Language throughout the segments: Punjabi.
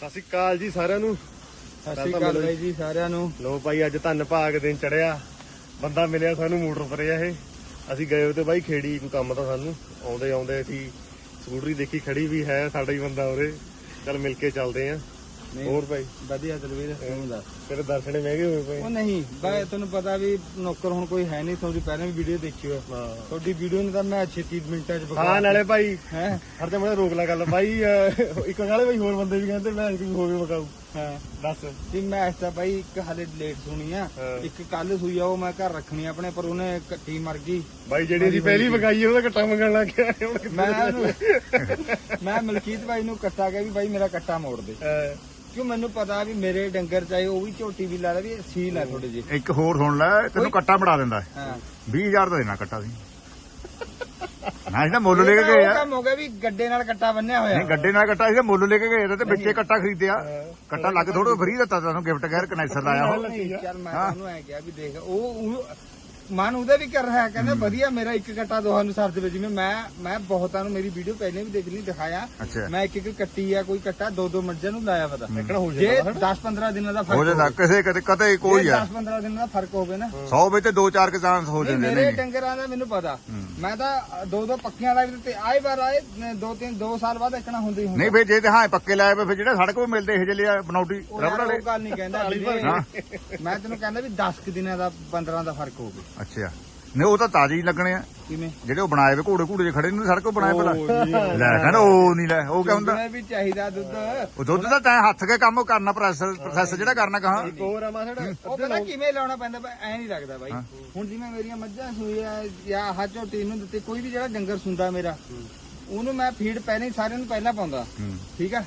ਸਤਿ ਸ਼੍ਰੀ ਅਕਾਲ ਜੀ ਸਾਰਿਆਂ ਨੂੰ। ਸਤਿ ਸ਼੍ਰੀ ਅਕਾਲ ਬਾਈ ਜੀ ਸਾਰਿਆਂ ਨੂੰ। ਲੋ ਭਾਈ ਅੱਜ ਧੰਨ ਭਾਗ ਦਿਨ ਚੜਿਆ। ਬੰਦਾ ਮਿਲਿਆ ਸਾਨੂੰ ਮੋਟਰ ਪਰੇ ਆ ਇਹ। ਅਸੀਂ ਗਏ ਤੇ ਬਾਈ ਖੇੜੀ ਕੋਈ ਕੰਮ ਤਾਂ ਸਾਨੂੰ। ਆਉਂਦੇ ਆਉਂਦੇ ਅਸੀਂ ਸਕੂਟਰੀ ਦੇਖੀ ਖੜੀ ਵੀ ਹੈ ਸਾਡਾ ਹੀ ਬੰਦਾ ਉਰੇ। ਚੱਲ ਮਿਲ ਕੇ ਚੱਲਦੇ ਆ। ਹੋਰ ਭਾਈ ਵਧੀਆ ਦਲਵੀਰ ਤੂੰ ਦੱਸ। ਤੇਰੇ ਦਰਸ਼ਨੇ ਮਹਿੰਗੇ ਹੋਏ ਪਏ। ਉਹ ਨਹੀਂ ਬਾਈ ਤੁਹਾਨੂੰ ਪਤਾ ਵੀ ਨੌਕਰ ਹੁਣ ਕੋਈ ਹੈ ਨਹੀਂ ਤੁਹਾਡੀ ਪਹਿਲਾਂ ਵੀ ਵੀਡੀਓ ਦੇਖੀ ਹੋਇਆ ਹਾਂ। ਤੁਹਾਡੀ ਵੀਡੀਓ ਨੂੰ ਤਾਂ ਮੈਂ 36 ਮਿੰਟਾਂ ਚ ਹਾਂ ਨਾਲੇ ਭਾਈ ਹੈ? ਹਰ ਤੇ ਮੈਂ ਰੋਕ ਲਾ ਗੱਲ। ਬਾਈ ਅਹ, ਇੱਕ ਨਾਲੇ ਭਾਈ ਹੋਰ ਬੰਦੇ ਵੀ ਕਹਿੰਦੇ ਮੈਂ ਕਿ ਹੋਵੇ ਮਕਾਉ ਹਾਂ। ਦੱਸ। ਜੀ ਮੈਂ ਇਸ ਤਾਂ ਬਾਈ ਇੱਕ ਹਾਲੇ ਲੇਟ ਸੁਣੀ ਆ। ਇੱਕ ਕੱਲ ਸੂਈ ਆ ਉਹ ਮੈਂ ਘਰ ਰੱਖਣੀ ਆਪਣੇ ਪਰ ਉਹਨੇ ਕੱਟੀ ਮਰ ਗਈ। ਬਾਈ ਜਿਹੜੀ ਅਸੀਂ ਪਹਿਲੀ ਮਕਾਈ ਉਹਦਾ ਘੱਟਾ ਮੰਗਣ ਲੱਗ ਗਿਆ। ਮੈਂ ਮੈਂ ਮਲਕੀਤ ਬਾਈ ਨੂੰ ਕੱਟਾ ਗਿਆ ਵੀ ਬਾਈ ਮੇਰਾ ਕੱਟਾ ਮੋੜ ਦੇ। ਕਿਉਂ ਮੈਨੂੰ ਪਤਾ ਵੀ ਮੇਰੇ ਡੰਗਰ ਚਾਹੇ ਉਹ ਵੀ ਝੋਟੀ ਵੀ ਲਾ ਲੈ ਵੀ ਸੀਲ ਆ ਥੋੜੇ ਜਿਹੇ। ਇੱਕ ਹੋਰ ਸੁਣ ਲੈ ਤੈਨੂੰ ਕੱਟਾ ਬਣਾ ਦਿੰਦਾ। ਹੈ। ਹਾਂ 20000 ਦਾ ਦੇਣਾ ਕੱਟਾ ਸੀ। ਨਾ ਇਹਦਾ ਮੁੱਲ ਲੈ ਕੇ ਗਏ ਆ। ਕੰਮ ਹੋ ਗਿਆ ਵੀ ਗੱਡੇ ਨਾਲ ਕੱਟਾ ਬੰਨਿਆ ਹੋਇਆ। ਨਹੀਂ ਗੱਡੇ ਨਾਲ ਕੱਟਾ ਇਹਦਾ ਮੁੱਲ ਲੈ ਕੇ ਗਏ ਤੇ ਵਿੱਚੇ ਕੱਟਾ ਖਰੀਦਿਆ। ਕੱਟਾ ਲੱਗ ਥੋੜਾ ਫਰੀ ਦਿੱਤਾ ਤੁਹਾਨੂੰ ਗਿਫਟ ਗੈਰ ਕਨੈਕਸ਼ਨ ਲਾਇਆ। ਉਹ ਨਹੀਂ, ਚੱਲ ਮੈਂ ਉਹਨੂੰ ਐ ਕਿਹਾ ਵੀ ਦੇਖ ਉਹ ਉਹ- ਮਨ ਉਹਦਾ ਵੀ ਕਰ ਰਿਹਾ ਕਹਿੰਦਾ ਵਧੀਆ ਮੇਰਾ ਇੱਕ ਕੱਟਾ ਦੋਹਾਂ ਨੂੰ ਸਰਦ ਵਿੱਚ ਜਿਵੇਂ ਮੈਂ ਮੈਂ ਬਹੁਤਾਂ ਨੂੰ ਮੇਰੀ ਵੀਡੀਓ ਪਹਿਲੇ ਵੀ ਦੇਖ ਲਈ ਦਿਖਾਇਆ। ਅੱਛਾ। ਮੈਂ ਇੱਕ ਇੱਕ ਕੱਟੀ ਆ ਕੋਈ ਕੱਟਾ ਦੋ ਦੋ ਮੱਝਾਂ ਨੂੰ ਲਾਇਆ ਪਤਾ ਹੋ। ਜੇ ਜਾਂਦਾ 10 15 ਦਿਨਾਂ ਦਾ ਹੋ ਫ਼ਰਕ ਜਾਂਦਾ ਕਿਸੇ ਕਦੇ ਕਦੇ ਕੋਈ ਆ। 10 15 ਦਿਨਾਂ ਦਾ ਫ਼ਰਕ ਹੋਵੇ ਨਾ। 100 ਵਿੱਚ ਤੇ 2-4 ਚਾਂਸ ਹੋ ਨਹੀਂ, ਜਾਂਦੇ ਮੇਰੇ ਨੇ ਡੰਗਰਾਂ ਦਾ ਮੈਨੂੰ ਪਤਾ। ਮੈਂ ਤਾਂ ਦੋ ਦੋ ਪੱਕੀਆਂ ਲਾਈ ਦਿੱਤੇ ਆਏ ਵਾਰ ਆਏ ਦੋ ਤਿੰਨ ਦੋ ਸਾਲ ਬਾਅਦ ਇੱਕਣਾ ਹੁੰਦੀ ਹੁੰਦੀ। ਨਹੀਂ ਫੇਰ ਜੇ ਤੇ ਹਾਂ ਪੱਕੇ ਲਾਏ ਪਏ ਫਿਰ ਜਿਹੜੇ ਸੜਕ 'ਤੇ ਮਿਲਦੇ ਇਹ ਜਿਹੇ ਉਹ ਰਬੜ ਵਾਲੇ। ਉਹ ਗੱਲ ਨਹੀਂ ਕਹਿੰਦਾ ਵੀਰੇ। ਮੈਂ ਤੈਨੂੰ ਕਹਿੰਦਾ ਵੀ 10 ਕੁ ਦਿਨਾਂ ਦਾ 15 ਦਾ ਫ਼ਰਕ ਹੋਊਗਾ ਅੱਛਾ। ਨਹੀਂ ਉਹ ਤਾਂ ਤਾਜ਼ੇ ਹੀ ਲੱਗਣੇ ਆ। ਕਿਵੇਂ? ਜਿਹੜੇ ਉਹ ਬਣਾਏ ਵੇ ਘੋੜੇ ਘੂੜੇ ਜਿਹੇ ਖੜੇ ਨੇ ਸੜਕ 'ਤੇ ਬਣਾਏ ਪਹਿਲਾਂ ਜੀ। ਲੈ ਕਹਿੰਦਾ ਉਹ ਨਹੀਂ ਲੈ ਉਹ ਕਿਆ ਹੁੰਦਾ? ਚੁੰਗਣਾ ਵੀ ਚਾਹੀਦਾ ਦੁੱਧ। ਉਹ ਦੁੱਧ ਦਾ ਤੈਂ ਹੱਥ ਕੇ ਕੰਮ ਕਰਨਾ ਪ੍ਰੋਸੈਸ ਪ੍ਰੋਸੈਸ ਜਿਹੜਾ ਕਰਨਾ ਕਹਾ। ਇੱਕ ਹੋਰ ਆ ਮਾਸੜ ਉਹ ਪਤਾ ਕਿਵੇਂ ਲਾਉਣਾ ਪੈਂਦਾ ਐ ਨਹੀਂ ਲੱਗਦਾ ਬਾਈ। ਹੁਣ ਜਿਵੇਂ ਮੇਰੀਆਂ ਮੱਝਾਂ ਸੂਈਆਂ ਜਾਂ ਆਹ ਝੋਟੀ ਨੂੰ ਦਿੱਤੀ ਕੋਈ ਵੀ ਜਿਹੜਾ ਡੰਗਰ ਸੁੰਦਾ ਮੇਰਾ ਉਹਨੂੰ ਮੈਂ ਫੀਡ ਪਹਿਲਾਂ ਹੀ ਸਾਰਿਆਂ ਨੂੰ ਪਹਿਲਾਂ ਪਾਉਂਦਾ। ਠੀਕ ਆ?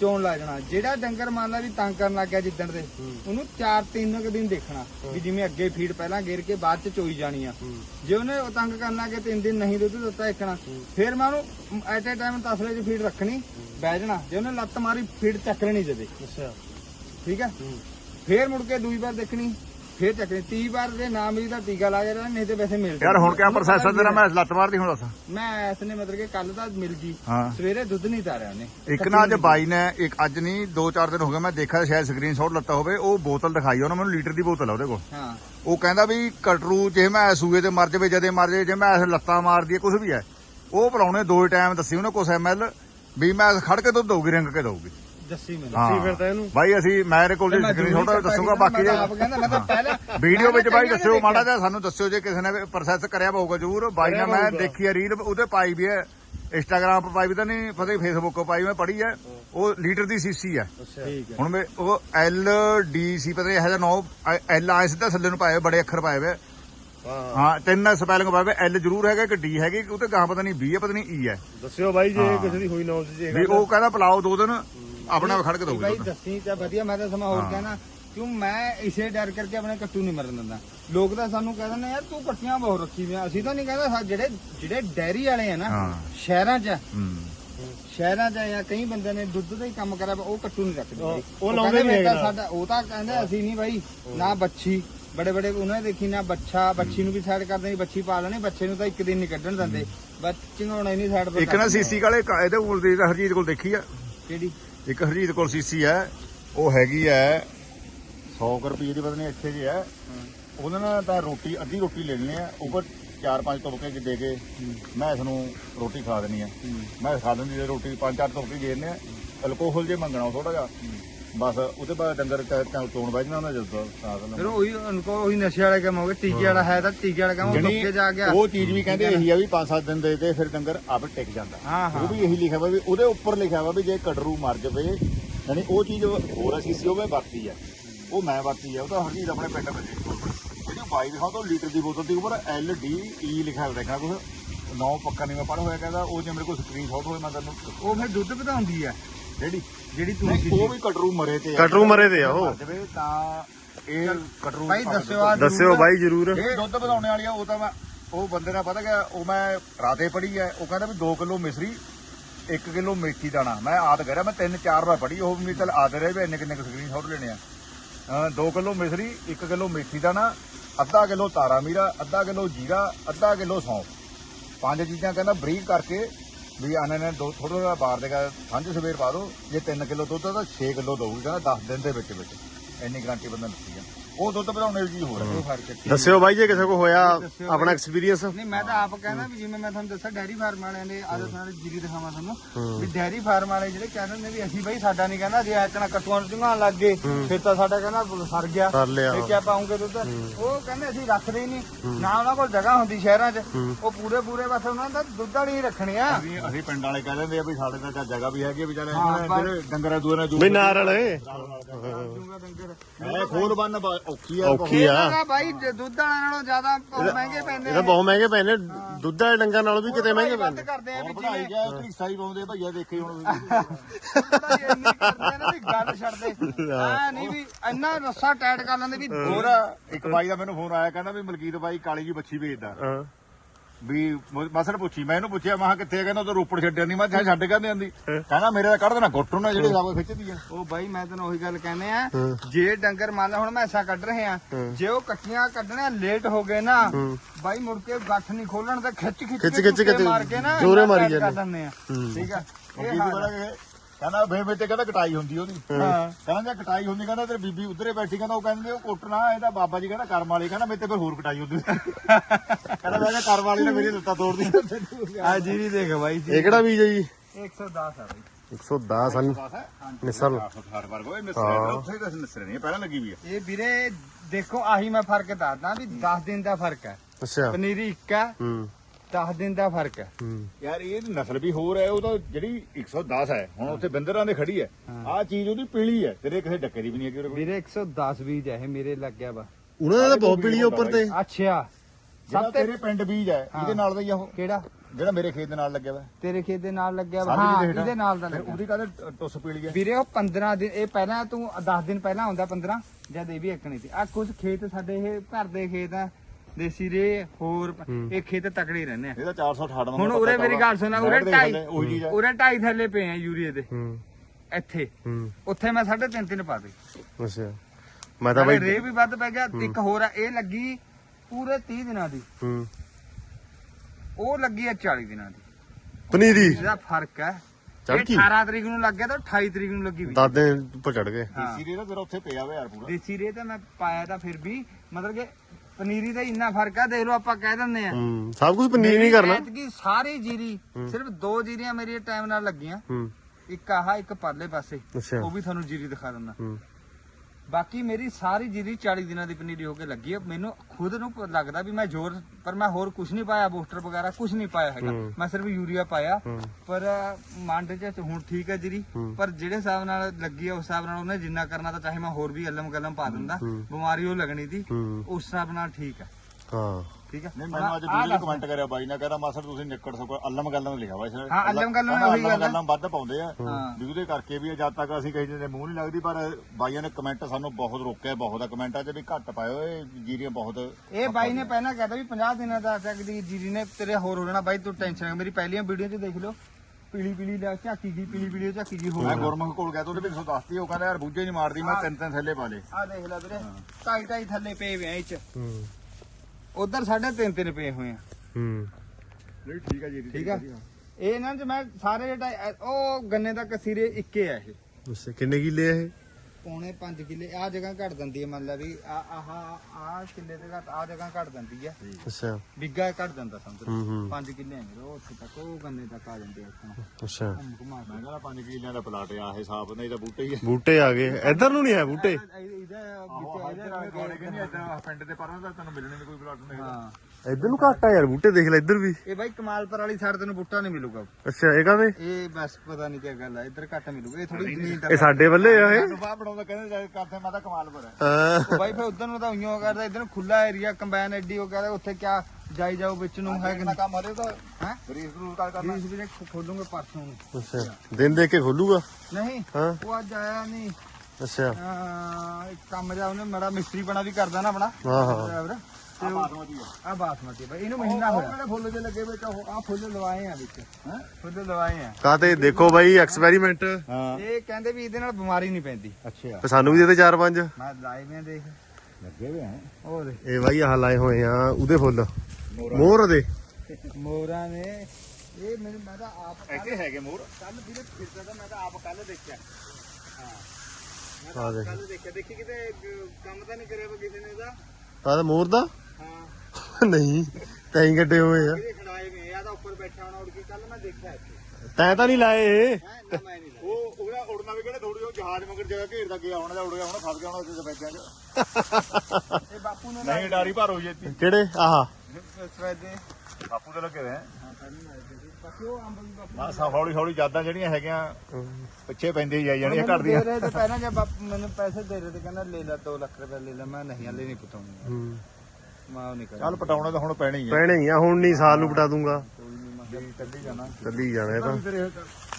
ਚੋਣ ਲਾ ਜਾਣਾ। ਜਿਹੜਾ ਡੰਗਰ ਮੰਨ ਲਾ ਵੀ ਤੰਗ ਕਰਨ ਲੱਗ ਗਿਆ ਜਿੱਦਣ ਦੇ ਉਹਨੂੰ 4-3 ਕੁ ਦਿਨ ਦੇਖਣਾ ਵੀ ਜਿਵੇਂ ਅੱਗੇ ਫੀਡ ਪਹਿਲਾਂ ਗੇਰ ਕੇ ਬਾਅਦ ਚ ਚੋਈ ਜਾਣੀ ਆ। ਜੇ ਉਹਨੇ ਉਹ ਤੰਗ ਕਰਨ ਲੱਗੇ ਤਿੰਨ ਦਿਨ ਨਹੀਂ ਦੁੱਧ ਦਿੱਤਾ ਇੱਕਣਾ ਫਿਰ ਮੈਂ ਉਹਨੂੰ ਐਟ ਏ ਟਾਈਮ ਤਸਲੇ 'ਚ ਫੀਡ ਰੱਖਣੀ ਬਹਿ ਜਾਣਾ। ਜੇ ਉਹਨੇ ਲੱਤ ਮਾਰੀ ਫੀਡ ਚੱਕ ਲੈਣੀ ਜਦੇ। ਅੱਛਾ। ਠੀਕ ਹੈ। ਫੇਰ ਮੁੜ ਕੇ ਦੂਈ ਵਾਰ ਦੇਖਣੀ। ਫੇਰ ਚੱਕਣੀ 30 ਵਾਰ ਦੇ ਨਾਮ ਮਿਲੀ ਤਾਂ ਟੀਕਾ ਲਾ ਰਹਿਣਾ ਨਹੀਂ ਤੇ ਵੈਸੇ ਮਿਲ ਯਾਰ ਹੁਣ ਕਿਆ ਪ੍ਰੋਸੈਸ ਪਤਾ ਤੇਰਾ ਮੈਂ ਲੱਤ ਮਾਰਦੀ ਹੁਣ ਦੱਸ। ਮੈਂ ਐਸ ਨੇ ਮਤਲਬ ਕਿ ਕੱਲ ਤਾਂ ਮਿਲ ਗਈ। ਹਾਂ। ਸਵੇਰੇ ਦੁੱਧ ਨਹੀਂ ਤਾਰਿਆ ਉਹਨੇ। ਇੱਕ ਨਾ ਅੱਜ ਬਾਈ ਨੇ ਇੱਕ ਅੱਜ ਨਹੀਂ 2-4 ਦਿਨ ਹੋ ਗਏ ਮੈਂ ਦੇਖਿਆ ਸ਼ਾਇਦ ਸਕਰੀਨਸ਼ਾਟ ਲੱਤਾ ਹੋਵੇ ਉਹ ਬੋਤਲ ਦਿਖਾਈ ਉਹਨਾਂ ਮੈਨੂੰ ਲੀਟਰ ਦੀ ਬੋਤਲ ਆ ਉਹਦੇ ਕੋਲ। ਹਾਂ। ਉਹ ਕਹਿੰਦਾ ਵੀ ਕਟਰੂ ਜੇ ਮੈਂ ਸੂਏ ਤੇ ਮਰ ਜਾਵੇ ਜਦੇ ਮਰ ਜਾਵੇ ਜੇ ਮੈਂ ਲੱਤਾਂ ਮਾਰਦੀ ਹੈ ਕੁਝ ਵੀ ਹੈ ਉਹ ਪਿਲਾਉਣੇ ਦੋ ਟਾਈਮ ਦੱਸੀ ਉਹਨੇ ਕੁਛ ਐਮਐਲ ਵੀ ਮੈਂ ਖੜ ਕੇ ਦੁੱਧ ਦਊਗੀ ਰਿੰਗ ਕੇ ਦਊਗੀ। ਮੈਨੂੰ। ਇਹਨੂੰ। ਬਾਈ ਅਸੀਂ ਮੇਰੇ ਕੋਲ ਮੈਂ ਸਕਰੀਨਸ਼ਾਟ ਦੱਸੂਗਾ ਬਾਕੀ ਮੈਂ ਤਾਂ ਆਪ ਕਹਿੰਦਾ ਮੈਂ ਤਾਂ ਪਹਿਲਾਂ ਵੀਡੀਓ ਵਿੱਚ ਬਾਈ ਦੱਸਿਓ। ਮਾੜਾ ਜਿਹਾ ਸਾਨੂੰ ਦੱਸਿਓ ਜੇ ਕਿਸੇ ਨੇ ਪ੍ਰੋਸੈਸ ਕਰਿਆ ਹੋਊਗਾ ਜ਼ਰੂਰ। ਬਾਈ ਨੇ ਮੈਂ ਦੇਖੀ ਆ ਰੀਲ ਉਹਦੇ ਪਾਈ ਵੀ ਹੈ। ਇੰਸਟਾਗ੍ਰਾਮ 'ਤੇ ਪਾਈ ਵੀ ਤਾਂ ਨਹੀਂ ਪਤਾ ਫੇਸਬੁੱਕ 'ਤੇ ਪਾਈ ਮੈਂ ਪੜ੍ਹੀ ਹੈ। ਉਹ ਲੀਟਰ ਦੀ ਸੀਸੀ ਹੈ। ਅੱਛਾ। ਠੀਕ ਹੈ। ਹੁਣ ਮੈਂ ਉਹ ਐਲ ਡੀ ਸੀ ਪਤਾ ਨਹੀਂ ਇਹ ਜਿਹਾ ਨੋ ਐਲ ਆਏ ਸਿੱਧਾ ਥੱਲੇ ਨੂੰ ਪਾਏ ਹੋਏ, ਬੜੇ ਅੱਖਰ ਪਾਏ ਹੋਏ। ਹਾਂ। ਹਾਂ ਤਿੰਨ ਸਪੈਲਿੰਗ ਪਾਏ ਐਲ ਜ਼ਰੂਰ ਹੈਗਾ ਕਿ ਡੀ ਹੈਗੀ ਉਹ ਤੇ ਗਾਂ ਪਤਾ ਨਹੀਂ ਬੀ ਹੈ ਪਤਾ ਨਹੀਂ ਈ ਹੈ। ਦੱਸਿਓ ਬਾਈ ਜੇ। ਕਿਸੇ ਦੀ ਹੋਈ ਨੌਲੇਜ ਜੇ ਵੀ ਉਹ ਕਹਿੰਦਾ ਪਲਾਓ ਦੋ ਦਿਨ। ਆਪਣੇ ਆਪ ਖੜ ਕੇ ਦਊਗਾ ਬਾਈ। ਦੱਸੀ ਤਾਂ ਵਧੀਆ ਮੈਂ ਤਾਂ ਸਮਾਂ ਹੋਰ ਕਹਿਣਾ ਕਿਉਂ ਮੈਂ ਇਸੇ ਡਰ ਕਰਕੇ ਆਪਣੇ ਕੱਟੂ ਨਹੀਂ ਮਰਨ ਦਿੰਦਾ। ਲੋਕ ਤਾਂ ਸਾਨੂੰ ਕਹਿ ਦਿੰਦੇ ਯਾਰ ਤੂੰ ਕੱਟੀਆਂ ਬਹੁਤ ਰੱਖੀ ਦੀਆਂ। ਅਸੀਂ ਤਾਂ ਨਹੀਂ ਕਹਿੰਦਾ ਜਿਹੜੇ ਜਿਹੜੇ ਡੈਰੀ ਵਾਲੇ ਆ ਨਾ ਹਾਂ। ਸ਼ਹਿਰਾਂ 'ਚ ਹੂੰ। ਸ਼ਹਿਰਾਂ 'ਚ ਜਾਂ ਕਈ ਬੰਦੇ ਨੇ ਦੁੱਧ ਦਾ ਹੀ ਕੰਮ ਕਰਿਆ ਉਹ ਕੱਟੂ ਨਹੀਂ ਰੱਖਦੇ। ਉਹ- ਲਾਉਂਦੇ ਕਹਿੰਦੇ ਤਾਂ ਹੈਗੇ। ਸਾਡਾ ਉਹ ਤਾਂ ਕਹਿੰਦੇ ਅਸੀਂ ਨਹੀਂ ਬਾਈ ਨਾ ਬੱਚੀ ਬੜੇ ਬੜੇ ਉਹਨਾਂ ਨੇ ਦੇਖੀ ਨਾ ਬੱਚਾ ਬੱਚੀ ਨੂੰ ਵੀ ਸਾਈਡ ਕਰਦੇ ਨਹੀਂ ਬੱਚੀ ਪਾ ਲੈਣੀ ਬੱਚੇ ਨੂੰ ਤਾਂ ਇੱਕ ਦਿਨ ਨਹੀਂ ਕੱਢਣ ਦਿੰਦੇ। ਬੱਚੀ ਨੂੰ ਹੁਣ ਨਹੀਂ ਸਾਈਡ ਇੱਕ ਨਾ ਸੀਸੀ ਕਾਲੇ ਇਹਦੇ ਕੋਲ ਦੀ ਹਰਜੀਤ ਕੋਲ ਦੇਖੀ ਆ। ਕਿਹੜੀ? ਇੱਕ ਹਰਜੀਤ ਕੋਲ ਸੀਸੀ ਹੈ ਉਹ ਹੈਗੀ ਹੈ 100 ਰੁਪਏ ਦੀ ਪਤਾ ਨਹੀਂ ਇੱਥੇ ਜੀ ਹੈ। ਉਹਦੇ ਨਾਲ ਤਾਂ ਰੋਟੀ ਅੱਧੀ ਰੋਟੀ ਲੈ ਲੈਣੀ ਆ ਉੱਪਰ ਚਾਰ ਪੰਜ ਤੁਪਕੇ ਦੇ ਕੇ ਮੈਂ ਇਸ ਨੂੰ ਰੋਟੀ ਖਾ ਦੇਣੀ ਆ ਮੈਂ ਖਾ ਦਿੰਦੀ ਜੇ ਰੋਟੀ ਪੰਜ ਚਾਰ ਤੁਪਕੇ ਦੇ ਦਿੰਦੇ ਆ ਅਲਕੋਹਲ ਜੇ ਮੰਗਣਾ ਥੋੜਾ ਜਿਹਾ। ਬਸ ਉਹਦੇ ਬਾਅਦ ਡੰਗਰ ਚੋਣ ਬੈਠਣਾ ਉਹਨਾਂ ਜਦੋਂ ਫਿਰ ਉਹੀ ਉਨਕੋ ਉਹੀ ਨਸ਼ੇ ਵਾਲੇ ਕੰਮ ਹੋ ਟੀਕੇ ਵਾਲਾ ਹੈ ਤਾਂ ਟੀਕੇ ਵਾਲਾ ਕੰਮ ਦੁੱਕੇ ਜਾ ਗਿਆ। ਉਹ ਚੀਜ਼ ਵੀ ਕਹਿੰਦੇ ਇਹੀ ਆ ਵੀ 5-7 ਦਿਨ ਦੇ ਦੇ ਫਿਰ ਡੰਗਰ ਆਪ ਟਿਕ ਜਾਂਦਾ। ਉਹ ਵੀ ਇਹੀ ਲਿਖਿਆ ਵਾ ਵੀ ਉਹਦੇ ਉੱਪਰ ਲਿਖਿਆ ਵਾ ਵੀ ਜੇ ਕਟਰੂ ਮਰ ਜਾਵੇ ਯਾਨੀ ਉਹ ਚੀਜ਼ ਹੋਰ ਅਸੀਂ ਸੀ ਉਹ ਮੈਂ ਵਰਤੀ ਆ। ਉਹ ਮੈਂ ਵਰਤੀ ਆ ਉਹ ਤਾਂ ਹਰਜੀਤ ਆਪਣੇ ਪਿੰਡ ਵਿੱਚ। ਜਿਹੜੀ ਬਾਈ ਦਿਖਾ ਤੋਂ ਲੀਟਰ ਦੀ ਬੋਤਲ ਦੀ ਉੱਪਰ ਐਲ ਡੀ ਈ ਲਿਖਿਆ ਦੇਖਣਾ ਕੁਝ ਨੌ ਪੱਕਾ ਨਹੀਂ ਮੈਂ ਪੜ੍ਹ ਹੋਇਆ ਕਹਿੰਦਾ ਉਹ ਜੇ ਮੇਰੇ ਕੋਲ ਸਕਰੀਨਸ਼ਾਟ ਹੋਵੇ ਮੈਂ ਤੈਨੂੰ ਉਹ ਫਿਰ ਦੁੱਧ ਵਧਾਉਂਦੀ ਆ। ਜਿਹੜੀ ਜਿਹੜੀ ਤੂੰ ਨਹੀਂ, ਉਹ ਵੀ ਕਟਰੂ ਮਰੇ ਤੇ ਆ। ਕਟਰੂ ਮਰੇ ਤੇ ਆ ਉਹ। ਮਰ ਜਾਵੇ ਤਾਂ ਇਹ ਕਟਰੂ ਭਾਈ ਭਾਵੇਂ ਦੱਸਿਓ ਆ ਦੱਸਿਓ ਬਾਈ ਜਰੂਰ। ਇਹ ਦੁੱਧ ਵਧਾਉਣੇ ਵਾਲੀ ਆ ਉਹ ਤਾਂ ਮੈਂ ਉਹ ਬੰਦੇ ਨਾਲ ਪਤਾ ਗਿਆ ਉਹ ਮੈਂ ਰਾਤੇ ਪੜੀ ਹੈ ਉਹ ਕਹਿੰਦਾ ਵੀ 2 ਕਿਲੋ ਮਿਸਰੀ 1 ਕਿਲੋ ਮੇਥੀ ਦਾਣਾ। ਮੈਂ ਆਦ ਕਰਿਆ ਮੈਂ 3-4 ਵਾਰ ਪੜੀ ਉਹ ਵੀ ਚੱਲ ਆਦ ਰਿਹਾ ਵੀ ਇੰਨੇ ਕਿੰਨੇ ਸਕਰੀਨ ਸ਼ਾਟ ਲੈਣੇ ਆ। 2 ਕਿਲੋ ਮਿਸਰੀ 1 ਕਿਲੋ ਮੇਥੀ ਦਾਣਾ ਅੱਧਾ ਕਿਲੋ ਤਾਰਾ ਮੀਰਾ ਅੱਧਾ ਕਿਲੋ ਜੀਰਾ ਅੱਧਾ ਕਿਲੋ ਸੌਂਫ। ਪੰਜ ਚੀਜ਼ਾਂ ਕਹਿੰਦਾ ਬਰੀਕ ਕਰਕੇ ਵੀ ਆਨੇ ਨੇ ਦੋ ਥੋੜਾ ਜਿਹਾ ਬਾਹਰ ਦੇ ਕਾ ਸਾਂਝੇ ਸਵੇਰ ਪਾ ਦੋ, ਜੇ 3 ਕਿਲੋ ਦੁੱਧ ਆ ਤਾਂ 6 ਕਿਲੋ ਦਊਗੀ, ਕਹਿੰਦਾ 10 ਦਿਨ ਦੇ ਵਿੱਚ ਵਿੱਚ। ਇੰਨੀ ਗਾਰੰਟੀ ਬੰਦਾ ਦਿੱਤੀ ਆ। ਉਹ ਦੁੱਧ ਵਧਾਉਣੇ ਦੀ ਹੋਰ ਹੈ ਉਹ ਫ਼ਰਕ ਹੈ ਦੱਸਿਓ ਬਾਈ ਜੇ ਕਿਸੇ ਕੋ ਹੋਇਆ ਆਪਣਾ ਐਕਸਪੀਰੀਅੰਸ ਨਹੀਂ ਮੈਂ ਤਾਂ ਆਪ ਕਹਿੰਦਾ ਵੀ ਜਿਵੇਂ ਮੈਂ ਤੁਹਾਨੂੰ ਦੱਸਿਆ ਡੈਰੀ ਫਾਰਮ ਵਾਲਿਆਂ ਦੇ ਆਦਤ ਨਾਲ ਜੀਰੀ ਦਿਖਾਵਾਂ ਤੁਹਾਨੂੰ। ਵੀ ਡੈਰੀ ਫਾਰਮ ਵਾਲੇ ਜਿਹੜੇ ਕਹਿੰਦੇ ਨੇ ਵੀ ਅਸੀਂ ਬਈ ਸਾਡਾ ਨਹੀਂ ਕਹਿੰਦਾ ਜੇ ਐਕਣਾ ਕਟੂਆਂ ਨੂੰ ਝੁੰਗਾਣ ਲੱਗ ਗਏ ਫਿਰ ਤਾਂ ਸਾਡਾ ਕਹਿੰਦਾ ਸਰ ਗਿਆ। ਇਹ ਕਿਆ ਪਾਉਂਗੇ ਦੁੱਧ? ਉਹ ਕਹਿੰਦੇ ਅਸੀਂ ਰੱਖਦੇ ਹੀ। ਨਹੀਂ ਨਾ ਉਹਨਾਂ ਕੋਲ ਜਗ੍ਹਾ ਹੁੰਦੀ ਸ਼ਹਿਰਾਂ 'ਚ। ਉਹ ਪੂਰੇ ਪੂਰੇ ਬਸ ਉਹਨਾਂ ਦਾ ਦੁੱਧ ਵਾਲੀ ਹੀ ਰੱਖਣੀ ਆ। ਅਸੀਂ ਪਿੰਡ ਵਾਲੇ ਕਹਿ ਦਿੰਦੇ ਆ ਵੀ ਸਾਡੇ ਨਾਲ ਤਾਂ ਜਗ੍ਹਾ ਵੀ ਹੈਗੀ ਆ ਵਿਚਾਰੇ। ਡੰਗਰਾਂ ਦੂਏ ਨਾਲ ਡੰਗਰ। ਇਹ ਖੋਲ ਬੰਨ ਔਖੀ ਆ ਔਖੀ ਆ। ਇਹਨਾਂ ਦਾ ਬਾਈ ਜ- ਦੁੱਧ ਵਾਲਿਆਂ ਨਾਲੋਂ ਜ਼ਿਆਦਾ ਉਹ ਮਹਿੰਗੇ ਪੈਂਦੇ ਇਹ ਤਾਂ ਬਹੁਤ ਮਹਿੰਗੇ ਪੈਣੇ ਦੁੱਧ ਵਾਲੇ ਡੰਗਰ ਨਾਲੋਂ ਵੀ ਕਿਤੇ ਮਹਿੰਗੇ ਵੱਧ ਪੈਂਦੇ। ਕਰਦੇ ਆ ਵੀ ਹੁਣ ਵਧਾਈ ਜਿਵੇਂ ਗਿਆ ਉਹ ਹਿੱਸਾ ਹੀ ਪਾਉਂਦੇ ਆ ਭਈਆ ਦੇਖੇ ਹੁਣ ਪਤਾ ਨੀ ਇੰਨੀ ਕਰਦੇ ਆ ਨਾ ਵੀ ਗੱਲ ਛੱਡਦੇ। ਆ ਨਹੀਂ ਵੀ ਇੰਨਾ ਰੱਸਾ ਟਾਈਟ ਕਰ ਲੈਂਦੇ ਵੀ ਹੋਰ ਇੱਕ ਬਾਈ ਦਾ ਮੈਨੂੰ ਫੋਨ ਆਇਆ ਕਹਿੰਦਾ ਵੀ ਮਲਕੀਤ ਬਾਈ ਕਾਲੀ ਜੀ ਬੱਚੀ ਵੇਚਦਾ। ਹਾਂ। ਵੀ ਮਸਲ ਪੁੱਛੀ ਮੈਂ ਇਹਨੂੰ ਪੁੱਛਿਆ ਮੈਂ ਕਿਹਾ ਕਿੱਥੇ ਆ? ਕਹਿੰਦਾ ਉਹ ਤਾਂ ਰੋਪੜ ਛੱਡਿਆ ਨਹੀਂ ਮੈਂ ਕਿਹਾ ਛੱਡ ਕਹਿੰਦੇ ਆਂਦੀ ਕਹਿੰਦਾ ਮੇਰੇ ਦਾ ਕੱਢ ਦੇਣਾ ਗੁੱਟ ਨੂੰ ਜਿਹੜੇ ਸਾਬ ਖਿੱਚਦੀ ਆ। ਉਹ ਬਾਈ ਮੈਂ ਤੈਨੂੰ ਉਹੀ ਗੱਲ ਕਹਿੰਦੇ ਆ ਜੇ ਡੰਗਰ ਮੰਨ ਲਾ ਹੁਣ ਮੈਸਾਂ ਕੱਢ ਰਹੇ ਆ ਜੇ ਉਹ ਕੱਟੀਆਂ ਕੱਢਣੀਆਂ ਲੇਟ ਹੋ ਗਏ ਨਾ ਬਾਈ ਮੁੜ ਕੇ ਗੱਠ ਨਹੀਂ ਖੋਲਣ ਤੇ ਖਿੱਚ ਖਿੱਚ ਖਿੱਚ- ਮਾਰ ਕੇ ਨਾ ਜ਼ੋਰੇ ਇੰਨਾ ਮਾਰੀ ਕਰ ਜਾਂਦੇ। ਦਿੰਦੇ ਆ। ਠੀਕ ਆ? ਉਹ ਇਹ ਕੀ ਹਾਲ ਆ। ਕਹਿੰਦਾ ਫੇਰ ਤੇ ਕਹਿੰਦਾ ਕਟਾਈ ਹੁੰਦੀ ਉਹਦੀ। ਹਾਂ। ਕਹਿੰਦਾ ਜੇ ਕਟਾਈ ਹੁੰਦੀ ਕਹਿੰਦਾ ਤੇਰੀ ਬੀਬੀ ਉਧਰੇ ਬੈਠੀ ਕਹਿੰਦਾ ਉਹ ਕਹਿੰਦੇ ਉਹ ਕੁੱਟਣਾ ਇਹਦਾ ਬਾਬਾ ਜੀ ਕਹਿੰਦਾ ਕਰਮ ਵਾਲੀ ਕਹਿੰਦਾ ਮੇਰੇ ਤੇ ਫਿਰ ਹੋਰ ਕਟਾਈ ਹੁੰਦੀ। ਕਹਿੰਦਾ ਮੈਂ ਕਰਮ ਵਾਲੀ ਨੇ ਮੇਰੀ ਲੱਤਾਂ ਤੋੜਦੀ। ਆ ਜੀ ਵੀ ਦੇਖ ਬਾਈ ਜੀ। ਇਹ ਕਿਹੜਾ ਬੀਜ ਹੈ ਜੀ? 110 ਆ ਬਾਈ। 110 ਹਨ ਨਿਸਲ 460 ਵਰਗ ਓਏ ਮਿਸਰੇ ਉੱਥੇ ਤਾਂ ਮਿਸਰੇ ਨਹੀਂ ਪਹਿਲਾਂ ਲੱਗੀ ਵੀ ਆ। ਇਹ ਵੀਰੇ ਦੇਖੋ ਆਹੀ ਮੈਂ ਫ਼ਰਕ ਦੱਸਦਾ ਵੀ 10 ਦਿਨ ਦਾ ਫ਼ਰਕ ਹੈ। ਅੱਛਾ। ਪਨੀਰੀ ਇੱਕ ਹੂੰ। 10 ਦਿਨ ਦਾ ਫ਼ਰਕ ਹੈ। ਹੂੰ। ਯਾਰ ਇਹ ਨਸਲ ਵੀ ਹੋਰ ਹੈ ਉਹ ਤਾਂ ਜਿਹੜੀ 110 ਹੈ। ਹੁਣ ਉੱਥੇ ਬਿੰਦਰਾਂ ਦੇ ਖੜੀ ਹੈ। ਆਹ ਚੀਜ਼ ਉਹਦੀ ਪੀਲੀ ਹੈ ਤੇਰੇ ਕਿਸੇ ਡੱਕੇ ਦੀ ਵੀ ਨਹੀਂ ਕੋਲ। ਵੀਰੇ 110 ਬੀਜ ਹੈ ਇਹ ਮੇਰੇ ਲੱਗਿਆ ਵਾ। ਉਹਨਾਂ ਦਾ ਤਾਂ ਬਹੁਤ ਪੀਲੀ ਆ ਉੱਪਰ ਤੇ। ਅੱਛਾ। ਜਿਹੜਾ ਤੇਰੇ ਪਿੰਡ ਬੀਜ ਹੈ ਇਹਦੇ ਨਾਲ ਦਾ ਹੀ ਆ ਉਹ। ਕਿਹੜਾ? ਜਿਹੜਾ ਮੇਰੇ ਖੇਤ ਦੇ ਨਾਲ ਲੱਗਿਆ ਵਾ। ਤੇਰੇ ਖੇਤ ਦੇ ਨਾਲ ਲੱਗਿਆ ਵਾ। ਹਾਂ। ਇਹਦੇ ਨਾਲ ਦਾ ਫਿਰ ਲੱਗਿਆ। ਉਹਦੀ ਕਾਹਦੇ ਟੁੱਸ ਪੀਲੀ ਹੈ। ਵੀਰੇ ਉਹ 15 ਦਿਨ ਇਹ ਪਹਿਲਾਂ ਤੂੰ 10 ਦਿਨ ਪਹਿਲਾਂ ਆਉਂਦਾ 15 ਜਦ ਇਹ ਵੀ ਇੱਕਣੀ ਸੀ। ਆ ਕੁਝ ਖੇਤ ਸਾਡੇ ਇਹ ਘਰ ਦੇ ਖੇਤ ਆ। ਦੇਸੀ ਰੇ ਹੋਰ ਇਹ ਖੇਤ ਤਕੜੇ ਰਹਿੰਦੇ ਆ। ਇਹਦਾ 468 ਹੁਣ ਉਰੇ ਮੇਰੀ ਗੱਲ ਸੁਣਾ ਉਰੇ ਢਾਈ ਉਹੀ ਚੀਜ਼ ਹੈ ਉਰੇ ਢਾਈ ਥੱਲੇ ਪਏ ਆ ਯੂਰੀਏ ਦੇ। ਹੂੰ। ਇੱਥੇ। ਹੂੰ। ਉੱਥੇ ਮੈਂ ਸਾਢੇ ਤਿੰਨ ਤਿੰਨ ਪਾ ਦੇ ਅੱਛਾ। ਮੈਂ ਤਾਂ ਬਾਈ ਰੇ ਵੀ ਵੱਧ ਪੈ ਗਿਆ। ਇੱਕ ਹੋਰ ਆ ਇਹ ਲੱਗੀ ਪੂਰੇ 30 ਦਿਨਾਂ ਦੀ। ਹੂੰ। ਉਹ ਲੱਗੀ ਆ 40 ਦਿਨਾਂ ਦੀ। ਪਨੀਰੀ। ਇਹਦਾ ਫ਼ਰਕ ਹੈ ਗਈ? 18 ਤਰੀਕ ਨੂੰ ਲੱਗ ਗਿਆ ਤਾਂ 28 ਤਰੀਕ ਨੂੰ ਲੱਗੀ ਵੀ ਦਾਦੇ ਉੱਪਰ ਚੜ ਗਏ। ਦੇਸੀ ਰੇਹ ਤੇਰਾ ਉੱਥੇ ਪਿਆ ਵਾ ਯਾਰ ਪੂਰਾ। ਦੇਸੀ ਰੇ ਤਾਂ ਮੈਂ ਪਾਇਆ ਤਾਂ ਫਿਰ ਵੀ ਮਤਲਬ ਕਿ ਪਨੀਰੀ ਦਾ ਇੰਨਾ ਫ਼ਰਕ ਆ ਦੇਖ ਲਓ ਆਪਾਂ ਕਹਿ ਦਿੰਦੇ ਆ। ਹੂੰ ਸਭ ਕੁਝ ਪਨੀਰ ਨਹੀਂ ਕਰਨਾ। ਕਿ ਸਾਰੀ ਜੀਰੀ ਸਿਰਫ ਦੋ ਜੀਰੀਆਂ ਮੇਰੀ ਟਾਈਮ ਨਾਲ ਲੱਗੀਆਂ। ਹੂੰ। ਇੱਕ ਆਹ ਇੱਕ ਪਰਲੇ ਪਾਸੇ। ਅੱਛਾ। ਉਹ ਵੀ ਤੁਹਾਨੂੰ ਜੀਰੀ ਦਿਖਾ ਦਿੰਦਾ। ਬਾਕੀ ਮੇਰੀ ਸਾਰੀ ਜੀਰੀ 40 ਦਿਨਾਂ ਦੀ ਪਨੀਰੀ ਹੋ ਕੇ ਲੱਗੀ ਹੈ ਮੈਨੂੰ ਖੁਦ ਨੂੰ ਪ- ਲੱਗਦਾ ਵੀ ਮੈਂ ਜ਼ੋਰ ਪਰ ਮੈਂ ਹੋਰ ਕੁਝ ਨਹੀਂ ਪਾਇਆ ਬੂਸਟਰ ਵਗੈਰਾ ਕੁਝ ਨਹੀਂ ਪਾਇਆ ਹੈਗਾ। ਹੂੰ। ਮੈਂ ਸਿਰਫ ਯੂਰੀਆ ਪਾਇਆ। ਹੂੰ। ਪਰ ਮੰਡ ਚ ਹੁਣ ਠੀਕ ਹੈ ਜੀਰੀ ਹੂੰ। ਪਰ ਜਿਹੜੇ ਹਿਸਾਬ ਨਾਲ ਲੱਗੀ ਹੈ ਉਸ ਹਿਸਾਬ ਨਾਲ ਉਹਨੇ ਜਿੰਨਾ ਕਰਨਾ ਤਾਂ ਚਾਹੇ ਮੈਂ ਹੋਰ ਵੀ ਅਲਮ ਗਲਮ ਪਾ ਦਿੰਦਾ। ਹੂੰ। ਬਿਮਾਰੀ ਉਹ ਲੱਗਣੀ ਸੀ। ਹੂੰ। ਉਸ ਹਿਸਾਬ ਨਾਲ ਠੀਕ ਹੈ ਹਾਂ। ਠੀਕ ਹੈ? ਨਹੀਂ ਮੈਨੂੰ ਅੱਜ ਵੀਡੀਓ। ਕਮੈਂਟ ਕਰਿਆ ਬਾਈ ਨੇ ਕਹਿੰਦਾ ਮਾਸਟਰ ਤੁਸੀਂ ਨਿੱਕੜ ਸਕੋ ਅੱਲਮ ਗੱਲਾਂ ਲਿਖਿਆ ਵਾ ਇਸ ਨੇ ਹਾਂ, ਅੱਲਮ ਗੱਲਮ ਕਹਿੰਦਾ ਉਹੀ ਗੱਲ। ਗੱਲਾਂ ਵੱਧ ਪਾਉਂਦੇ ਆ। ਵੀ ਉਹਦੇ ਕਰਕੇ ਵੀ ਜਦ ਤੱਕ ਅਸੀਂ ਕਿਸੇ ਦੇ ਮੂੰਹ ਨਹੀਂ ਲੱਗਦੀ ਪਰ ਬਾਈਆਂ ਨੇ ਕਮੈਂਟ ਸਾਨੂੰ ਬਹੁਤ ਰੋਕਿਆ ਬਹੁਤ ਆ ਕਮੈਂਟਾਂ 'ਚ ਵੀ ਘੱਟ ਪਾਇਓ ਇਹ ਜੀਰੀਆਂ ਬਹੁਤ ਇਹ ਬਾਈ ਨੇ ਪਹਿਲਾਂ ਕਹਿਤਾ ਵੀ 50 ਦਿਨਾਂ ਦਾ ਤੱਕ ਦੀ ਜੀਰੀ ਨੇ ਤੇਰੇ ਹੋਰ ਹੋ ਜਾਣਾ। ਬਾਈ ਤੂੰ ਟੈਨਸ਼ਨ ਨਾ ਮੇਰੀ ਪਹਿਲੀਆਂ ਵੀਡੀਓ 'ਚ ਦੇਖ ਲਓ। ਪੀਲੀ ਪੀਲੀ ਲੈ ਝਾਕੀ ਗਈ ਪੀਲੀ ਪੀਲੀ ਝਾਕੀ ਜੀ ਹੋ ਮੈਂ ਗਈ। ਗੁਰਮੁਖ ਕੋਲ ਗਿਆ ਤਾਂ ਉਹਨੇ ਵੀ 110 ਉਹ ਕਹਿੰਦਾ ਯਾਰ ਬੂਝੇ ਨਹੀਂ ਮਾਰਦੀ ਮੈਂ ਤਿੰਨ ਤਿੰਨ ਥੱਲੇ ਪਾ ਲੇ ਆ ਦੇਖ ਲੈ ਵੀਰੇ ਢਾਈ ਢਾਈ ਥੱਲੇ ਪਏ ਵੇ ਇਹ 'ਚ। ਹੂੰ। ਉਧਰ ਸਾਢੇ ਤਿੰਨ ਤਿੰਨ ਪਏ ਹੋਏ ਆ। ਹੂੰ। ਨਹੀਂ ਠੀਕ ਆ ਜੀਰੀ ਠੀਕ ਆ ਇਹ ਇਹਨਾਂ 'ਚ ਮੈਂ ਸਾਰੇ ਜਿਹੜਾ ਉਹ ਗੰਨੇ ਦਾ ਕਸੀਰੇ ਇੱਕੇ ਆ ਇਹ। ਅੱਛਾ ਕਿੰਨੇ ਕਿੱਲੇ ਆ ਇਹ? ਪੌਣੇ 5 ਕਿੱਲੇ ਆ ਜਗ੍ਹਾ ਘਟ ਦਿੰਦੀ ਹੈ ਮੰਨ ਲਾ ਵੀ ਆ ਆਹ ਆ ਕਿੱਲੇ ਤੇ ਘਟ ਆ ਜਗ੍ਹਾ ਘਟ ਦਿੰਦੀ ਹੈ ਅੱਛਾ। ਬਿੱਗਾ ਘਟ ਜਾਂਦਾ ਸਮਝ ਹੂੰ ਹੂੰ। 5 ਕਿੱਲੇ ਮੇਰੇ ਉਹ ਉੱਥੇ ਤੱਕ ਉਹ ਗੰਨੇ ਤੱਕ ਆ ਜਾਂਦੇ ਆ ਇੱਥੋਂ। ਅੱਛਾ। ਘੁੰਮ ਘੁਮਾ ਕੇ। ਮੈਂ ਕਹਿੰਦਾ 5 ਕਿੱਲਿਆਂ ਦਾ ਪਲਾਟ ਆ ਇਹ ਸਾਫ਼ ਨਹੀਂ ਤਾਂ ਬੂਟੇ ਹੀ ਆ। ਬੂਟੇ ਆ ਗਏ। ਇੱਧਰ ਨੂੰ ਨਹੀਂ ਆ ਬੂਟੇ? ਇਹਦਾ ਆਹੋ ਇਹਦੇ ਨਾਲ ਗਾਣੇ ਕਿ। ਨਹੀਂ ਇਦਾਂ ਪਿੰਡ ਦੇ ਪਰਾਂ ਦਾ ਤੈਨੂੰ ਮਿਲਣੇ ਨਹੀਂ ਕੋਈ ਪਲਾਟ ਨਹੀਂ ਹਾਂ। ਇੱਧਰ ਨੂੰ ਘੱਟ ਆ ਯਾਰ ਬੂਟੇ ਦੇਖ ਲੈ ਇੱਧਰ ਵੀ। ਇਹ ਬਾਈ ਕਮਾਲਪੁਰ ਵਾਲੀ ਸਾਈਡ ਤੈਨੂੰ ਬੂਟਾ ਨਹੀਂ ਮਿਲੂਗਾ। ਅੱਛਾ ਇਹ ਕਾਹਦੇ? ਇਹ ਬਸ ਪਤਾ ਨਹੀਂ ਕੀ ਗੱਲ ਆ ਇੱਧਰ ਘੱਟ ਮਿਲੂਗਾ। ਇਹ ਥੋੜੀ ਜ਼ਮੀਨ ਦਾ ਇਹ ਸਾਡੇ ਵੱਲੇ ਆ ਇਹ? ਬਾਹ ਬਣਾਉਂਦਾ ਕਹਿੰਦੇ ਜਾ ਕੇ ਕਰਦੇ ਮੈਂ ਤਾਂ ਕਮਾਲਪੁਰ ਹੈ ਹਾਂ। ਉਹ ਬਾਈ ਫਿਰ ਉਧਰ ਨੂੰ ਤਾਂ ਉਈਓ ਕਰਦਾ ਇੱਧਰ ਨੂੰ ਖੁੱਲਾ ਏਰੀਆ ਕੰਬਾਈਨ ਐਡੀ ਉਹ ਕਹਿੰਦਾ ਉੱਥੇ ਕਿਆ ਜਾਈ ਜਾਓ ਵਿੱਚ ਨੂੰ ਹੈ ਕਿ ਕਿੰਨਾ? ਕੰਮ ਹਰੇ ਤਾਂ ਹੈ? ਬਰੀਸ ਬਰੂਸ ਕਰ ਕਰਨਾ। ਗਰੀਸ ਵੀਰੇ ਖੋਲੂਗੇ ਪਰਸੋਂ ਨੂੰ। ਅੱਛਾ ਦਿਨ ਦੇਖ ਕੇ ਖੋਲੂਗਾ? ਨਹੀਂ ਉਹ ਅੱਜ ਆਇਆ ਨਹੀਂ। ਅੱਛਾ। ਕੰਮ ਜਾ ਉਹਨੇ ਮੇਰਾ ਮਿਸਤਰੀ ਬਣਾ ਵੀ ਕਰਦਾ ਨਾ ਆਪਣਾ। ਹਾਂ ਹਾਂ। ਡਰਾਈਵਰ। ਤੇ ਆ ਬਾਸਮਤੀ ਆ। ਆ ਬਾਸਮਤੀ ਬਾਈ ਇਹਨੂੰ ਮਹੀਨਾ ਹੋਇਆ। ਕਿਹੜੇ ਫੁੱਲ ਜੇ ਲੱਗੇ ਵਿੱਚ ਉਹ ਆ ਫੁੱਲ ਲਵਾਏ ਆ ਵਿੱਚ। ਹੈ? ਫੁੱਲ ਲਵਾਏ ਆ। ਕਾਤੇ ਦੇਖੋ ਬਾਈ ਐਕਸਪੈਰੀਮੈਂਟ ਹਾਂ। ਇਹ ਕਹਿੰਦੇ ਵੀ ਇਹਦੇ ਨਾਲ ਬਿਮਾਰੀ ਨਹੀਂ ਪੈਂਦੀ। ਅੱਛਾ। ਸਾਨੂੰ ਵੀ ਦੇ ਦੇ ਚਾਰ ਪੰਜ। ਮੈਂ ਲਾਏ ਵੇ ਦੇਖ। ਲੱਗੇ ਹੋਏ ਆ। ਉਹ ਦੇ ਇਹ ਬਾਈ ਆਹ ਲਾਏ ਹੋਏ ਆ ਉਹਦੇ ਫੁੱਲ। ਮੋਹਰ ਦੇ। ਮੋਰਾਂ ਨੇ ਇਹ ਮੈਨੂੰ ਮੈਂ ਤਾਂ ਆਪ ਇੱਥੇ ਹੈਗੇ ਮੋਰ। ਕੱਲ ਵੀਰੇ ਫਿਰਦਾ ਤਾਂ ਮੈਂ ਤਾਂ ਆਪ ਕੱਲ ਦੇਖਿਆ। ਹਾਂ। ਮੈਂ ਦੇਖ। ਕੱਲ ਦੇਖਿਆ। ਦੇਖੀ ਕਿਤੇ ਕੰਮ ਤਾਂ ਨਹੀਂ ਕਰਿਆ ਕਿਸੇ ਨੇ ਇਹਦਾ? ਆਹ ਮੋਰ ਦਾ। ਨਹੀਂ ਤੈਂ ਗੱਡੇ ਹੋਏ ਆ। ਇਹਦੇ ਖੜਾਏ ਨੇ ਆ ਤਾਂ ਉੱਪਰ ਬੈਠਾ ਹੋਣਾ ਉੜ ਕੇ ਕੱਲ ਮੈਂ ਦੇਖਿਆ ਇੱਥੇ। ਤੈਂ ਤਾਂ ਨਹੀਂ ਲਾਏ ਇਹ। ਹੈ ਨਾ ਮੈਂ ਨਹੀਂ ਲਾਇਆ। ਉਹ ਉਹਦਾ ਉੜਨਾ ਵੀ ਕਿਹੜੇ ਥੋੜੀ ਉਹ ਜਹਾਜ਼ ਮਗਰ ਜਗ੍ਹਾ ਘੇਰਦਾ ਗਿਆ ਹੁਣ ਦਾ ਉੜ ਗਿਆ ਹੁਣ ਫਸ ਗਿਆ ਹੁਣ ਉੱਥੇ ਬੈਠਿਆ ਚ। ਇਹ ਬਾਪੂ ਨੇ ਨਹੀਂ ਡਾਰੀ ਭਰ ਹੋ ਜੇਤੀ ਕਿਹੜੇ? ਆਹ। ਸਵੇਦੇ ਬਾਪੂ ਦੇ ਲੱਗੇ ਹਾਂ ਬਾਕੀ ਉਹ ਅੰਬ ਵੀ ਬਾਪੂ ਬਸ ਹੌਲੀ ਹੌਲੀ ਯਾਦਾਂ ਜਿਹੜੀਆਂ ਹੈਗੀਆਂ ਪਿੱਛੇ ਪੈਂਦੇ ਹੀ ਜਾਈ ਜਾਣੀਆਂ ਮੈਨੂੰ ਘਟਦੀਆਂ। ਦੇ ਰਹੇ ਤੇ ਪਹਿਲਾਂ ਬਾਪੂ ਮੈਨੂੰ ਪੈਸੇ ਦੇ ਰਹੇ ਤੇ ਕਹਿੰਦਾ ਲੈ ਲੈ 2 ਲੱਖ ਰੁਪਏ ਲੈ ਲੈ ਮੈਂ ਨਹੀਂ ਹਲੇ ਨਹੀਂ ਹੂੰ। ਮੈਂ ਉਹ ਨਹੀਂ ਚੱਲ ਪਟਾਉਣੇ ਤਾਂ ਹੁਣ ਪੈਣੇ ਹੀ ਆ। ਪੈਣੇ ਹੀ ਆ ਹੁਣ ਨਹੀਂ ਸਾਲ ਨੂੰ ਪਟਾ ਦੂੰਗਾ। ਕੋਈ ਨਹੀਂ ਮੈਂ ਵੀ ਚੱਲੀ ਜਾਣਾ। ਚੱਲੀ ਜਾਣਾ ਇਹ ਤਾਂ। ਤੇਰੇ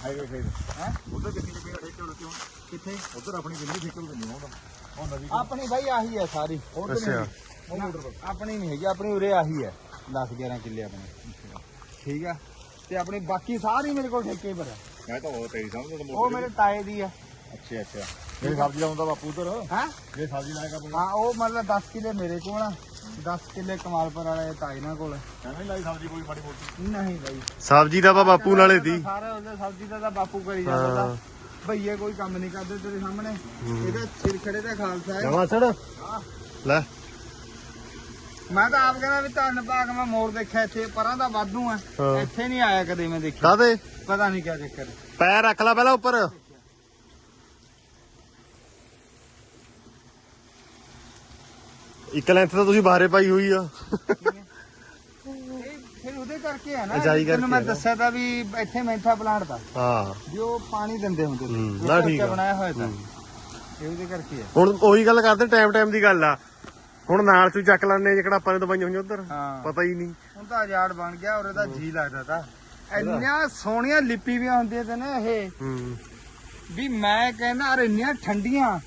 ਹਾਈਵੇ ਖੇਡ ਹੈ? ਉਧਰ ਕਿੰਨੀ ਜਗ੍ਹਾ ਠੇਕੇ ਹੁਣ? ਕਿੱਥੇ? ਉਧਰ ਆਪਣੀ ਕਿੰਨੀ ਠੇਕੇ ਨੂੰ ਦਿੰਦੀ ਹੁਣ। ਉਹ ਨਵੀਂ ਆਪਣੀ ਭਾਈ ਆਹੀ ਹੈ ਸਾਰੀ। ਅੱਛਾ। ਆਪਣੀ ਨਹੀਂ ਹੈਗੀ ਆਪਣੀ ਉਰੇ ਆਹੀ ਹੈ 10 11 ਕਿੱਲੇ ਆਪਣੇ। ਠੀਕ ਆ? ਤੇ ਆਪਣੀ ਬਾਕੀ ਸਾਰੀ ਮੇਰੇ ਕੋਲ ਠੇਕੇ ਪਰ ਹੈ ਮੈਂ ਤਾਂ ਉਹ ਤੇਰੀ ਸਮਝ ਤੋਂ ਉਹ ਮੇਰੇ ਤਾਏ ਦੀ ਆ। ਅੱਛਾ ਅੱਛਾ। ਇਹ ਸਬਜ਼ੀ ਲਾਉਂਦਾ ਬਾਪੂ ਉਧਰ? ਹੈ? ਇਹ ਸਬਜ਼ੀ ਲਾਏਗਾ ਆਪਣੀ? ਹਾਂ ਉਹ ਮਤਲਬ 10 ਕਿੱਲੇ ਮੇਰੇ ਕੋਲ ਆ। 10 ਕਿੱਲੇ ਕਮਾਲਪੁਰ ਵਾਲੇ ਤਾਏ ਨਾਲ ਕੋਲ। ਕਹਿੰਦਾ ਲਾਈ ਸਬਜ਼ੀ ਕੋਈ ਮਾੜੀ ਮੋਟੀ। ਨਹੀਂ ਬਾਈ ਸਬਜ਼ੀ ਦਾ ਬਾਪੂ ਨਾਲੇ ਦੀ। ਸਾਰੇ ਉਹਦੇ ਸਬਜ਼ੀ ਦਾ ਤਾਂ ਬਾਪੂ ਕਰੀ ਜਾਂਦਾ। ਹਾਂ। ਭਈਏ ਕੋਈ ਕੰਮ ਨਹੀਂ ਕਰਦੇ ਤੇਰੇ ਸਾਹਮਣੇ। ਇਹਦਾ ਸਿਰ ਖੜੇ ਦਾ ਖਾਲਸਾ ਹੈ। ਜਮਾ ਛੜ ਲੈ। ਮੈਂ ਤਾਂ ਆਪ ਕਹਿੰਦਾ ਵੀ ਧੰਨ ਭਾਗ ਮੈਂ ਮੋੜ ਦੇਖਿਆ ਇੱਥੇ ਪਰਾਂ ਦਾ ਵਾਧੂ ਆ। ਹਾਂ। ਇੱਥੇ ਨਹੀਂ ਆਇਆ ਕਦੇ ਮੈਂ ਦੇਖਿਆ। ਕਾਦੇ ਪਤਾ ਨਹੀਂ ਕਿਆ ਚੱਕਰ। ਹੈ। ਪੈਰ ਰੱਖ ਲੈ ਪਹਿਲਾਂ ਉੱਪਰ। ਇੱਕ ਲੈਂਥ ਤਾਂ ਤੁਸੀਂ ਬਾਹਰੇ ਪਾਈ ਹੋਈ ਆ। ਇਹ ਫਿਰ ਉਹਦੇ ਕਰਕੇ ਆ ਨਾ ਅਜਾਈ ਤੈਨੂੰ ਮੈਂ ਕਰਕੇ ਆ ਨਾ। ਦੱਸਿਆ ਤਾਂ ਵੀ ਇੱਥੇ ਮੈਂਥਾ ਪਲਾਂਟ ਦਾ। ਹਾਂ। ਵੀ ਉਹ ਪਾਣੀ ਦਿੰਦੇ ਹੁੰਦੇ ਸੀ। ਹੂੰ, ਇਸ ਨਾ ਕਰਕੇ ਠੀਕ ਆ। ਬਣਾਇਆ ਹੋਇਆ ਤਾਂ। ਇਹ ਉਹਦੇ ਕਰਕੇ ਆ। ਹੁਣ ਉਹੀ ਗੱਲ ਕਰਦੇ ਟਾਈਮ ਟਾਈਮ ਦੀ ਗੱਲ ਆ। ਹੁਣ ਨਾਲ ਚੋਂ ਚੱਕ ਲੈਣੇ ਜਿਹੜਾ ਆਪਾਂ ਨੇ ਦਵਾਈਆਂ ਹੋਈਆਂ ਉਧਰ। ਪਤਾ ਹੀ ਨਹੀਂ। ਹੁਣ ਤਾਂ ਆਜ਼ਾਦ ਬਣ ਗਿਆ ਔਰ ਇਹਦਾ ਜੀ ਲੱਗਦਾ ਤਾਂ। ਇੰਨੀਆਂ ਸੋਹਣੀਆਂ ਲਿਪੀ ਵੀ ਹੁੰਦੀਆਂ ਤੇ ਨਾ ਇਹ। ਵੀ ਮੈਂ ਕਹਿੰਦਾ ਅਰ ਇੰਨੀਆਂ ਠੰਡੀਆਂ।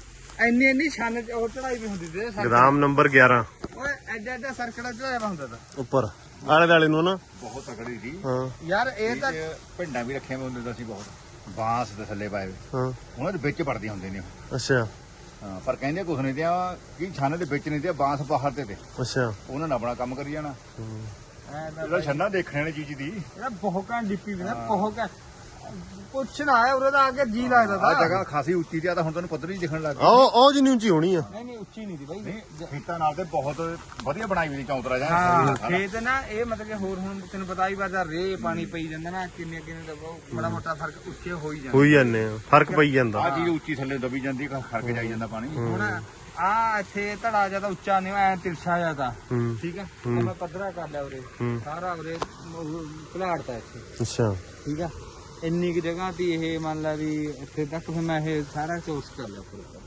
ਇੰਨੀ ਇੰਨੀ ਛੰਨ ਚ ਉਹ ਚੜਾਈ ਵੀ ਹੁੰਦੀ ਤੇ ਸਰ ਗਦਾਮ ਨੰਬਰ 11 ਓਏ ਐਡਾ ਐਡਾ ਸਰਕੜਾ ਚੜਾਇਆ ਵਾ ਹੁੰਦਾ ਤਾਂ। ਉੱਪਰ ਆਲੇ ਦਾਲੇ ਨੂੰ ਨਾ। ਬਹੁਤ ਤਕੜੀ ਸੀ। ਹਾਂ। ਯਾਰ ਇਹ ਤਾਂ ਇਹ ਪਿੰਡਾਂ ਵੀ ਰੱਖੀਆਂ ਹੁੰਦੇ ਤਾਂ ਸੀ ਬਹੁਤ। ਬਾਂਸ ਦੇ ਥੱਲੇ ਪਾਏ ਹੋਏ। ਹਾਂ। ਉਹਨਾਂ ਦੇ ਵਿੱਚ ਪੜਦੀਆਂ ਹੁੰਦੇ ਨੇ ਉਹ। ਅੱਛਾ। ਹਾਂ ਪਰ ਕਹਿੰਦੇ ਕੁਛ ਨਹੀਂ ਤੇ ਆ ਕੀ ਛੰਨ ਦੇ ਵਿੱਚ ਨਹੀਂ ਤੇ ਬਾਂਸ ਬਾਹਰ ਤੇ ਤੇ। ਅੱਛਾ। ਉਹਨਾਂ ਨੇ ਆਪਣਾ ਕੰਮ ਕਰੀ ਜਾਣਾ। ਹੂੰ। ਐ ਤਾਂ ਛੰਨਾ ਦੇਖਣੇ ਵਾਲੀ ਚੀਜ਼ ਦੀ। ਇਹਦਾ ਬਹੁਤ ਘੈਂਟ ਲਿਪੀ ਵੀ ਨਾ ਬਹੁਤ ਘੈਂਟ ਕੁਛ ਨਾ ਹੈ ਉਰੇ ਦਾ ਆ ਕੇ ਜੀ ਲੱਗਦਾ ਆ ਤਾਂ ਜਗ੍ਹਾ ਖਾਸੀ ਉੱਚੀ ਤੇ ਆ ਤਾਂ ਹੁਣ ਤੈਨੂੰ ਪੱਧਰੀ ਦਿਖਣ ਲੱਗ ਗਈ। ਉਹ ਉਹ ਜਿੰਨੀ ਉੱਚੀ ਹੋਣੀ ਆ। ਨਹੀਂ ਨਹੀਂ ਉੱਚੀ ਨਹੀਂ ਦੀ ਬਾਈ। ਖੇਤਾਂ ਨਾਲ ਤੇ ਬਹੁਤ ਵਧੀਆ ਬਣਾਈ ਹੋਈ ਚੌਂਤਰਾ ਜਾਂ। ਹਾਂ ਖੇਤ ਨਾ ਇਹ ਮਤਲਬ ਕਿ ਹੋਰ ਹੁਣ ਤੈਨੂੰ ਪਤਾ ਹੀ ਵਾਰ ਰੇ ਪਾਣੀ ਪਈ ਜਾਂਦਾ ਨਾ ਕਿੰਨੇ ਕਿੰਨੇ ਦਾ ਬੜਾ ਮੋਟਾ ਫ਼ਰਕ ਉੱਚੇ ਹੋ ਹੀ ਜਾਂਦਾ। ਹੋਈ ਜਾਂਦੇ ਆ ਫ਼ਰਕ ਪਈ ਜਾਂਦਾ। ਆ ਚੀਜ਼ ਉੱਚੀ ਥੱਲੇ ਦਬੀ ਜਾਂਦੀ ਖੜ ਕੇ ਜਾਈ ਜਾਂਦਾ ਪਾਣੀ। ਹੁਣ ਆ ਇੱਥੇ ਧੜਾ ਜ਼ਿਆਦਾ ਉੱਚਾ ਨਹੀਂ ਐ ਤਿਰਛਾ ਜ਼ਿਆਦਾ ਹੂੰ। ਠੀਕ ਆ? ਉਹ ਮੈਂ ਪੱਧਰਾ ਕਰ ਲਿਆ ਉਰੇ। ਹੂੰ। ਸਾਰਾ ਉਰੇ ਘਲਾੜਤਾ ਇੱਥੇ। ਅੱਛਾ। ਠੀਕ ਆ? ਇੰਨੀ ਕਿ ਜਗ੍ਹਾ ਤੇ ਇਹ ਮੰਨ ਲਾ ਵੀ ਇੱਥੇ ਤੱਕ ਫਿਰ ਮੈਂ ਇਹ ਸਾਰਾ ਚੋਸ ਕਰ ਲਿਆ ਪੂਰਾ।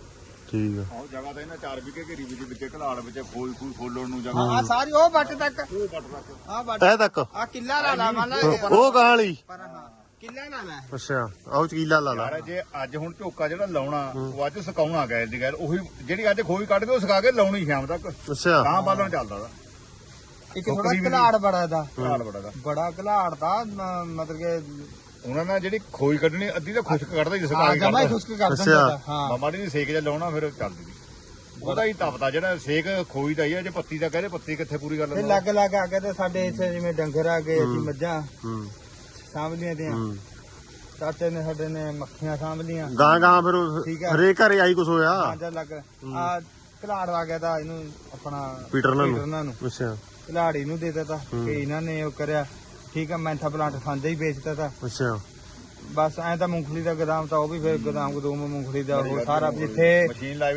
ਠੀਕ ਆ। ਉਹ ਜਗ੍ਹਾ ਤਾਂ ਇਹਨਾਂ 4 ਵਿਗੇ ਘੇਰੀ ਵਿੱਚ ਵਿੱਚ ਘਲਾੜ ਵਿੱਚ ਖੋਲ ਖੂਲ ਖੋਲਣ ਨੂੰ ਜਗ੍ਹਾ। ਆ ਸਾਰੀ ਉਹ ਬੱਟ ਤੱਕ। ਉਹ ਪੱਟ ਰੱਖ ਆ ਬੱਟ ਤੈ ਤੱਕ? ਆ ਕਿੱਲਾ ਲਾ ਲਾ ਮੰਨ ਲਾ। ਉਹ ਕਹਾਲੀ ਪਰ ਹਾਂ ਕਿੱਲਾ ਲਾ ਲਾ ਅੱਛਾ ਆਹ ਚਕੀਲਾ ਲਾ ਲਾ। ਯਾਰ ਜੇ ਅੱਜ ਹੁਣ ਝੋਕਾ ਜਿਹੜਾ ਲਾਉਣਾ ਉਹ ਅੱਜ ਸੁਕਾਉਣਾ ਗੈਲ ਦੀ ਗੱਲ ਉਹੀ ਜਿਹੜੀ ਅੱਜ ਖੋਈ ਕੱਢਦੇ ਉਹ ਸੁਕਾ ਕੇ ਲਾਉਣੀ ਸ਼ਾਮ ਤੱਕ। ਅੱਛਾ। ਤਾਂ ਬਾਲਣ ਚੱਲਦਾ ਦਾ ਇੱਕ ਥੋੜਾ ਘਲਾੜ ਬੜਾ ਇਹਦਾ। ਘਲਾੜ ਬੜਾ ਦਾ ਬੜਾ ਘਲਾੜ ਦਾ ਮ- ਮਤਲਬ ਕਿ ਉਹਨਾਂ ਨਾਲ ਜਿਹੜੀ ਖੋਈ ਕੱਢਣੀ ਅੱਧੀ ਤਾਂ ਖੁਸ਼ਕ ਕੱਢਦਾ ਜਿਸ ਕੇ ਜਮਾ ਹੀ ਖੁਸ਼ਕ ਕਰ ਅੱਛਾ। ਦਿੰਦਾ ਤਾ, ਹਾਂ। ਮਾਮਾ ਜੀ ਸੇਕ ਜਿਹਾ ਲਾਉਣਾ ਫਿਰ ਚੱਲਦੀ ਦੀ ਉਹਦਾ ਹੀ ਤਪਦਾ ਜਿਹੜਾ ਸੇਕ ਖੋਈ ਦਾ ਹੀ ਆ ਜੇ ਪੱਤੀ ਦਾ ਕਹਿੰਦੇ ਪੱਤੀ ਕਿੱਥੇ ਪੂਰੀ ਕਰ ਤੇ ਲੈਂਦਾ ਲੱਗ ਲੱਗ ਆ ਕੇ ਤੇ ਸਾਡੇ ਇੱਥੇ ਜਿਵੇਂ ਡੰਗਰ ਆ ਗਏ ਅਸੀਂ ਮੱਝਾਂ ਹੂੰ। ਸਾਂਭਲੀਆਂ ਦੀਆਂ। ਹੂੰ। ਚਾਚੇ ਨੇ ਸਾਡੇ ਨੇ ਮੱਖੀਆਂ ਸਾਂਭਲੀਆਂ। ਗਾਂ ਗਾਂ ਫਿਰ ਉਹ ਠੀਕ ਆ। ਹਰੇਕ ਘਰੇ ਆਈ ਕੁਛ ਹੋਇਆ? ਜਾਂ ਲੱਗ। ਆ ਘਲਾੜ ਆ ਗਿਆ ਤਾਂ ਇਹਨੂੰ ਆਪਣਾ ਪੀਟਰ ਨੂੰ? ਇਹਨਾਂ ਨੂੰ। ਅੱਛਾ। ਘਲਾੜੀ ਨੂੰ ਦੇ ਦਿੱਤਾ ਕਿ ਇਹਨਾਂ ਨੇ ਉਹ ਕਰਿਆ। ਠੀਕ ਆ ਮੈਂਥਾ ਪਲਾਂਟ ਖਾਂਦੇ ਹੀ ਵੇਚਦਾ ਤਾ। ਅੱਛਾ। ਬਸ ਐ ਤਾਂ ਮੂੰਗਫਲੀ ਦਾ ਗਦਾਮ ਤਾਂ ਉਹ ਵੀ ਫਿਰ ਗਦਾਮ ਗਦੂਮ ਮੂੰਗਫਲੀ ਦਾ ਉਹ ਸਾਰਾ ਜਿੱਥੇ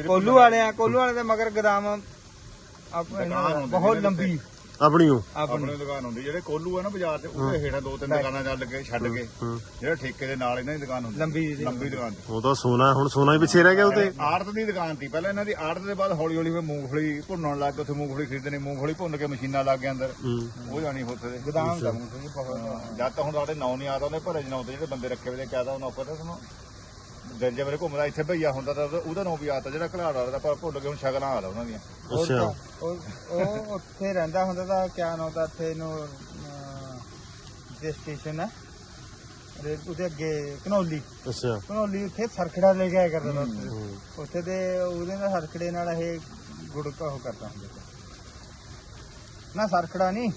ਕੋਲੂ ਵਾਲੇ ਆ ਕੋਲੂ ਵਾਲੇ ਦੇ ਮਗਰ ਗਦਾਮ ਆਪ ਬਹੁਤ ਲੰਬੀ। ਆਪਣੀ ਉਹ ਆਪਣੀ ਦੁਕਾਨ ਹੁੰਦੀ ਜਿਹੜੇ ਕੋਲੂ ਆ ਨਾ ਬਾਜ਼ਾਰ 'ਚ ਉਹਦੇ ਹੇਠਾਂ ਦੋ ਤਿੰਨ ਦੁਕਾਨਾਂ ਚੱਲ ਕੇ ਛੱਡ ਕੇ ਜਿਹੜਾ ਠੇਕੇ ਦੇ ਨਾਲ ਇਹਨਾਂ ਦੀ ਦੁਕਾਨ ਹੁੰਦੀ। ਲੰਬੀ ਜਿਹੀ। ਲੰਬੀ ਦੁਕਾਨ ਉਹ ਤਾਂ ਸੋਨਾ ਹੁਣ ਸੋਨਾ ਹੀ ਪਿੱਛੇ ਰਹਿ ਗਿਆ ਉਹ ਤੇ ਆੜਤ ਦੀ ਦੁਕਾਨ ਸੀ ਪਹਿਲਾਂ ਇਹਨਾਂ ਦੀ ਆੜਤ ਦੇ ਬਾਅਦ ਹੌਲੀ ਹੌਲੀ ਫਿਰ ਮੂੰਗਫਲੀ ਭੁੰਨਣ ਲੱਗ ਗਏ ਉੱਥੇ ਮੂੰਗਫਲੀ ਖਰੀਦਣੀ ਮੂੰਗਫਲੀ ਭੁੰਨ ਕੇ ਮਸ਼ੀਨਾਂ ਲੱਗ ਗਏ ਅੰਦਰ। ਉਹ ਜਾਣੀ ਉੱਥੇ ਦੇ। ਗਦਾਮ ਦਾ ਮੂੰਗਫਲੀ ਬਹੁਤ ਜਦ ਤਾਂ ਹੁਣ ਸਾਡੇ ਨਾਂ ਨਹੀਂ ਆਦਾ ਉਹਨੇ ਭਰੇ ਜਨਾਉਂਦੇ ਜਿਹੜੇ ਬੰਦੇ ਰੱਖੇ ਹੋਏ ਨੇ ਕਿਆਦਾ ਉਹਨਾਂ ਪਤਾ ਤੁਹਾਨੂੰ ਦਰਜੇ ਵੇਲੇ ਘੁੰਮਦਾ ਇੱਥੇ ਭਈਆ ਹੁੰਦਾ ਤਾਂ ਉਹਦਾ- ਨਾਂ ਵੀ ਆਤਾ ਜਿਹੜਾ ਘਲਾੜ ਵਾਲਾ ਦਾ ਪਰ ਭੁੱਲ ਗਏ ਹੁਣ ਸ਼ਕਲਾਂ ਆਦਾ ਉਹਨਾਂ ਦੀਆਂ। ਅੱਛਾ। ਉਹ ਉਹ ਉੱਥੇ ਰਹਿੰਦਾ ਹੁੰਦਾ ਤਾਂ ਕਿਆ ਨਾਮ ਦਾ ਇੱਥੇ ਨੂੰ ਜੇ ਸਟੇਸ਼ਨ ਹੈ ਰੇ ਉਹਦੇ ਅੱਗੇ ਕਨੌਲੀ ਅੱਛਾ। ਕਨੌਲੀ ਉੱਥੇ ਸਰਖੜਾ ਲੈ ਕੇ ਆਇਆ ਕਰਦਾ ਤਾ ਉੱਥੇ। ਹੂੰ ਉੱਥੇ ਦੇ ਉਹਦੇ ਨਾਲ ਸਰਖੜੇ ਨਾਲ ਇਹ ਗੁੜ ਕਾ ਉਹ ਕਰਦਾ ਹੁੰਦਾ ਸੀ। ਨਾ ਸਰਖੜਾ ਨਹੀਂ।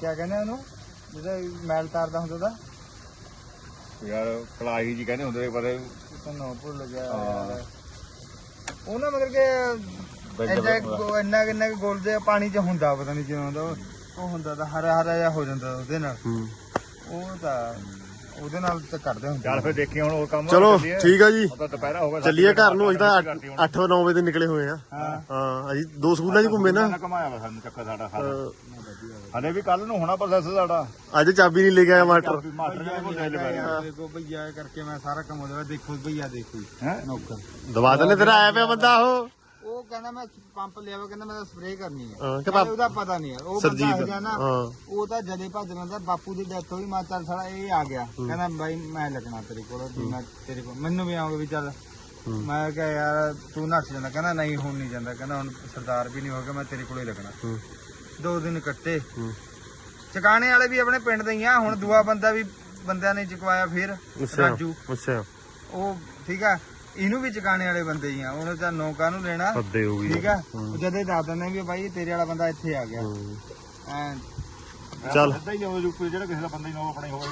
ਕਿਆ ਕਹਿੰਦੇ ਆ ਉਹਨੂੰ? ਜਿਹਦਾ ਮੈਲ ਤਾਰਦਾ ਹੁੰਦਾ ਦਾ ਯਾਰ ਕਲਾਹੀ ਜੀ ਕਹਿੰਦੇ ਹੁੰਦੇ ਪਰ ਤਾਂ ਨਾ ਭੁੱਲ ਗਿਆ ਹਾਂ। ਯਾਰ। ਉਹ ਨਾ ਮਤਲਬ ਕਿ ਇੰਨਾ ਕੁ- ਇੰਨਾ ਕਿੰਨਾ ਗੋਲ ਦੇ ਪਾਣੀ ਚ ਹੁੰਦਾ ਪਤਾ ਨਹੀਂ ਕਿਉਂ ਹੁੰਦਾ ਉਹ- ਉਹ ਹੁੰਦਾ ਤਾਂ ਹਰਾ ਹਰਾ ਜਿਹਾ ਹੋ ਜਾਂਦਾ ਉਹਦੇ ਨਾਲ। ਹੂੰ। ਉਹ ਤਾਂ ਉਹਦੇ ਨਾਲ ਤਾਂ ਕਰਦੇ ਹੁੰਦੇ ਚੱਲ ਫਿਰ ਦੇਖੀ ਹੁਣ ਹੋਰ ਕੰਮ ਚਲੋ ਚੱਲੀਏ। ਠੀਕ ਆ ਜੀ। ਹੁਣ ਤਾਂ ਦੁਪਹਿਰਾ ਹੋ ਗਿਆ ਚੱਲੀਏ ਘਰ ਨੂੰ ਅਸੀਂ ਤਾਂ ਕਰਤੀ ਹੁਣ। 8-9 ਵਜੇ ਦੇ ਨਿਕਲੇ ਹੋਏ ਆ। ਹਾਂ। ਹਾਂ ਅਸੀਂ ਦੋ ਸਕੂਲਾਂ 'ਚ ਘੁੰਮੇ ਨਾ। ਕਮਾਇਆ ਵਾ ਸਾਨੂੰ ਚੱਕਰ ਸਾਡਾ ਅਹ ਹਲੇ ਵੀ ਕੱਲ ਨੂੰ ਹੋਣਾ ਪ੍ਰੋਸੈਸ ਸਾਡਾ। ਅੱਜ ਚਾਬੀ ਨਹੀਂ ਲੈ ਕੇ ਆਇਆ ਮਾਸਟਰ। ਮਾਸਟਰ ਕਹਿੰਦੇ ਕੋਲ ਲੈ ਦੇਖੋ ਭਈਆ ਕਰਕੇ ਮੈਂ ਸਾਰਾ ਕੰਮ ਉਹਦੇ ਦੇਖੋ ਭਈਆ ਦੇਖੋ। ਹੈ? ਨੌਕਰ। ਦਵਾ ਦਿੰਦੇ ਤੇਰਾ ਆਇਆ ਪਿਆ ਬੰਦਾ ਉਹ? ਉਹ ਕਹਿੰਦਾ ਮੈਂ ਪੰਪ ਲਿਆ ਵਾ ਕਹਿੰਦਾ ਮੈਂ ਸਪਰੇਅ ਕਰਨੀ ਹੈ ਹਾਂ, ਕਿ ਉਹਦਾ ਪਤਾ ਨਹੀਂ ਯਾਰ ਉਹ ਬੰਦਾ ਸਰਜੀਤ ਆ ਗਿਆ ਨਾ ਹਾਂ। ਉਹ ਤਾਂ ਜਦੇ ਭੱਜ ਲੈਂਦਾ ਬਾਪੂ ਦੀ ਡੈਥ ਹੋਈ ਮੈਂ ਚੱਲ ਸਾਲਾ ਇਹ ਆ ਗਿਆ। ਕਹਿੰਦਾ ਬਾਈ ਮੈਂ ਲੱਗਣਾ ਤੇਰੇ ਕੋਲ ਵੀ ਮੈਂ ਤੇਰੇ ਕੋਲ। ਮੈਨੂੰ ਵੀ ਆਉਂਗਾ ਵੀ ਚੱਲ। ਮੈਂ ਕਿਹਾ ਯਾਰ ਤੂੰ ਨੱਠ ਜਾਂਦਾ। ਕਹਿੰਦਾ ਨਹੀਂ ਹੁਣ ਨਹੀਂ ਜਾਂਦਾ। ਕਹਿੰਦਾ ਹੁਣ ਸਰਦਾਰ ਵੀ ਨਹੀਂ ਹੋ ਗਿਆ ਮੈਂ ਤੇਰੇ ਕੋਲੇ ਲੱਗਣਾ। ਦੋ ਦਿਨ ਕੱਟੇ। ਹੂੰ। ਚਕਾਣੇ ਵਾਲੇ ਵੀ ਆਪਣੇ ਪਿੰਡ ਦੇ ਹੀ ਆ ਹੁਣ ਦੂਆ ਬੰਦਾ ਵੀ ਬੰਦਿਆਂ ਨੇ ਚਕਵਾਇਆ ਫਿਰ ਅੱਛਾ ਰਾਜੂ। ਅੱਛਾ। ਉਹ ਠੀਕ ਆ ਇਹਨੂੰ ਵੀ ਚਕਾਣੇ ਵਾਲੇ ਬੰਦੇ ਹੀ ਆ ਉਹਨੇ ਤਾਂ ਨੌਕਾ ਨੂੰ ਲੈਣਾ। ਸੱਦੇ ਹੋ ਗਈ। ਠੀਕ ਆ ਉਹ ਜਦੇ ਦੱਸ ਦਿੰਦੇ ਵੀ ਬਾਈ ਤੇਰੇ ਵਾਲਾ ਬੰਦਾ ਇੱਥੇ ਆ ਗਿਆ। ਹੂੰ। ਐਂ। ਚੱਲ। ਸਿੱਧਾ ਹੀ ਆਉਂਦਾ ਜੁੱਪੀ ਜਿਹੜਾ ਕਿਸੇ ਦਾ ਬੰਦਾ ਹੀ ਨਾ ਆਪਣੇ ਹੋਵੇ।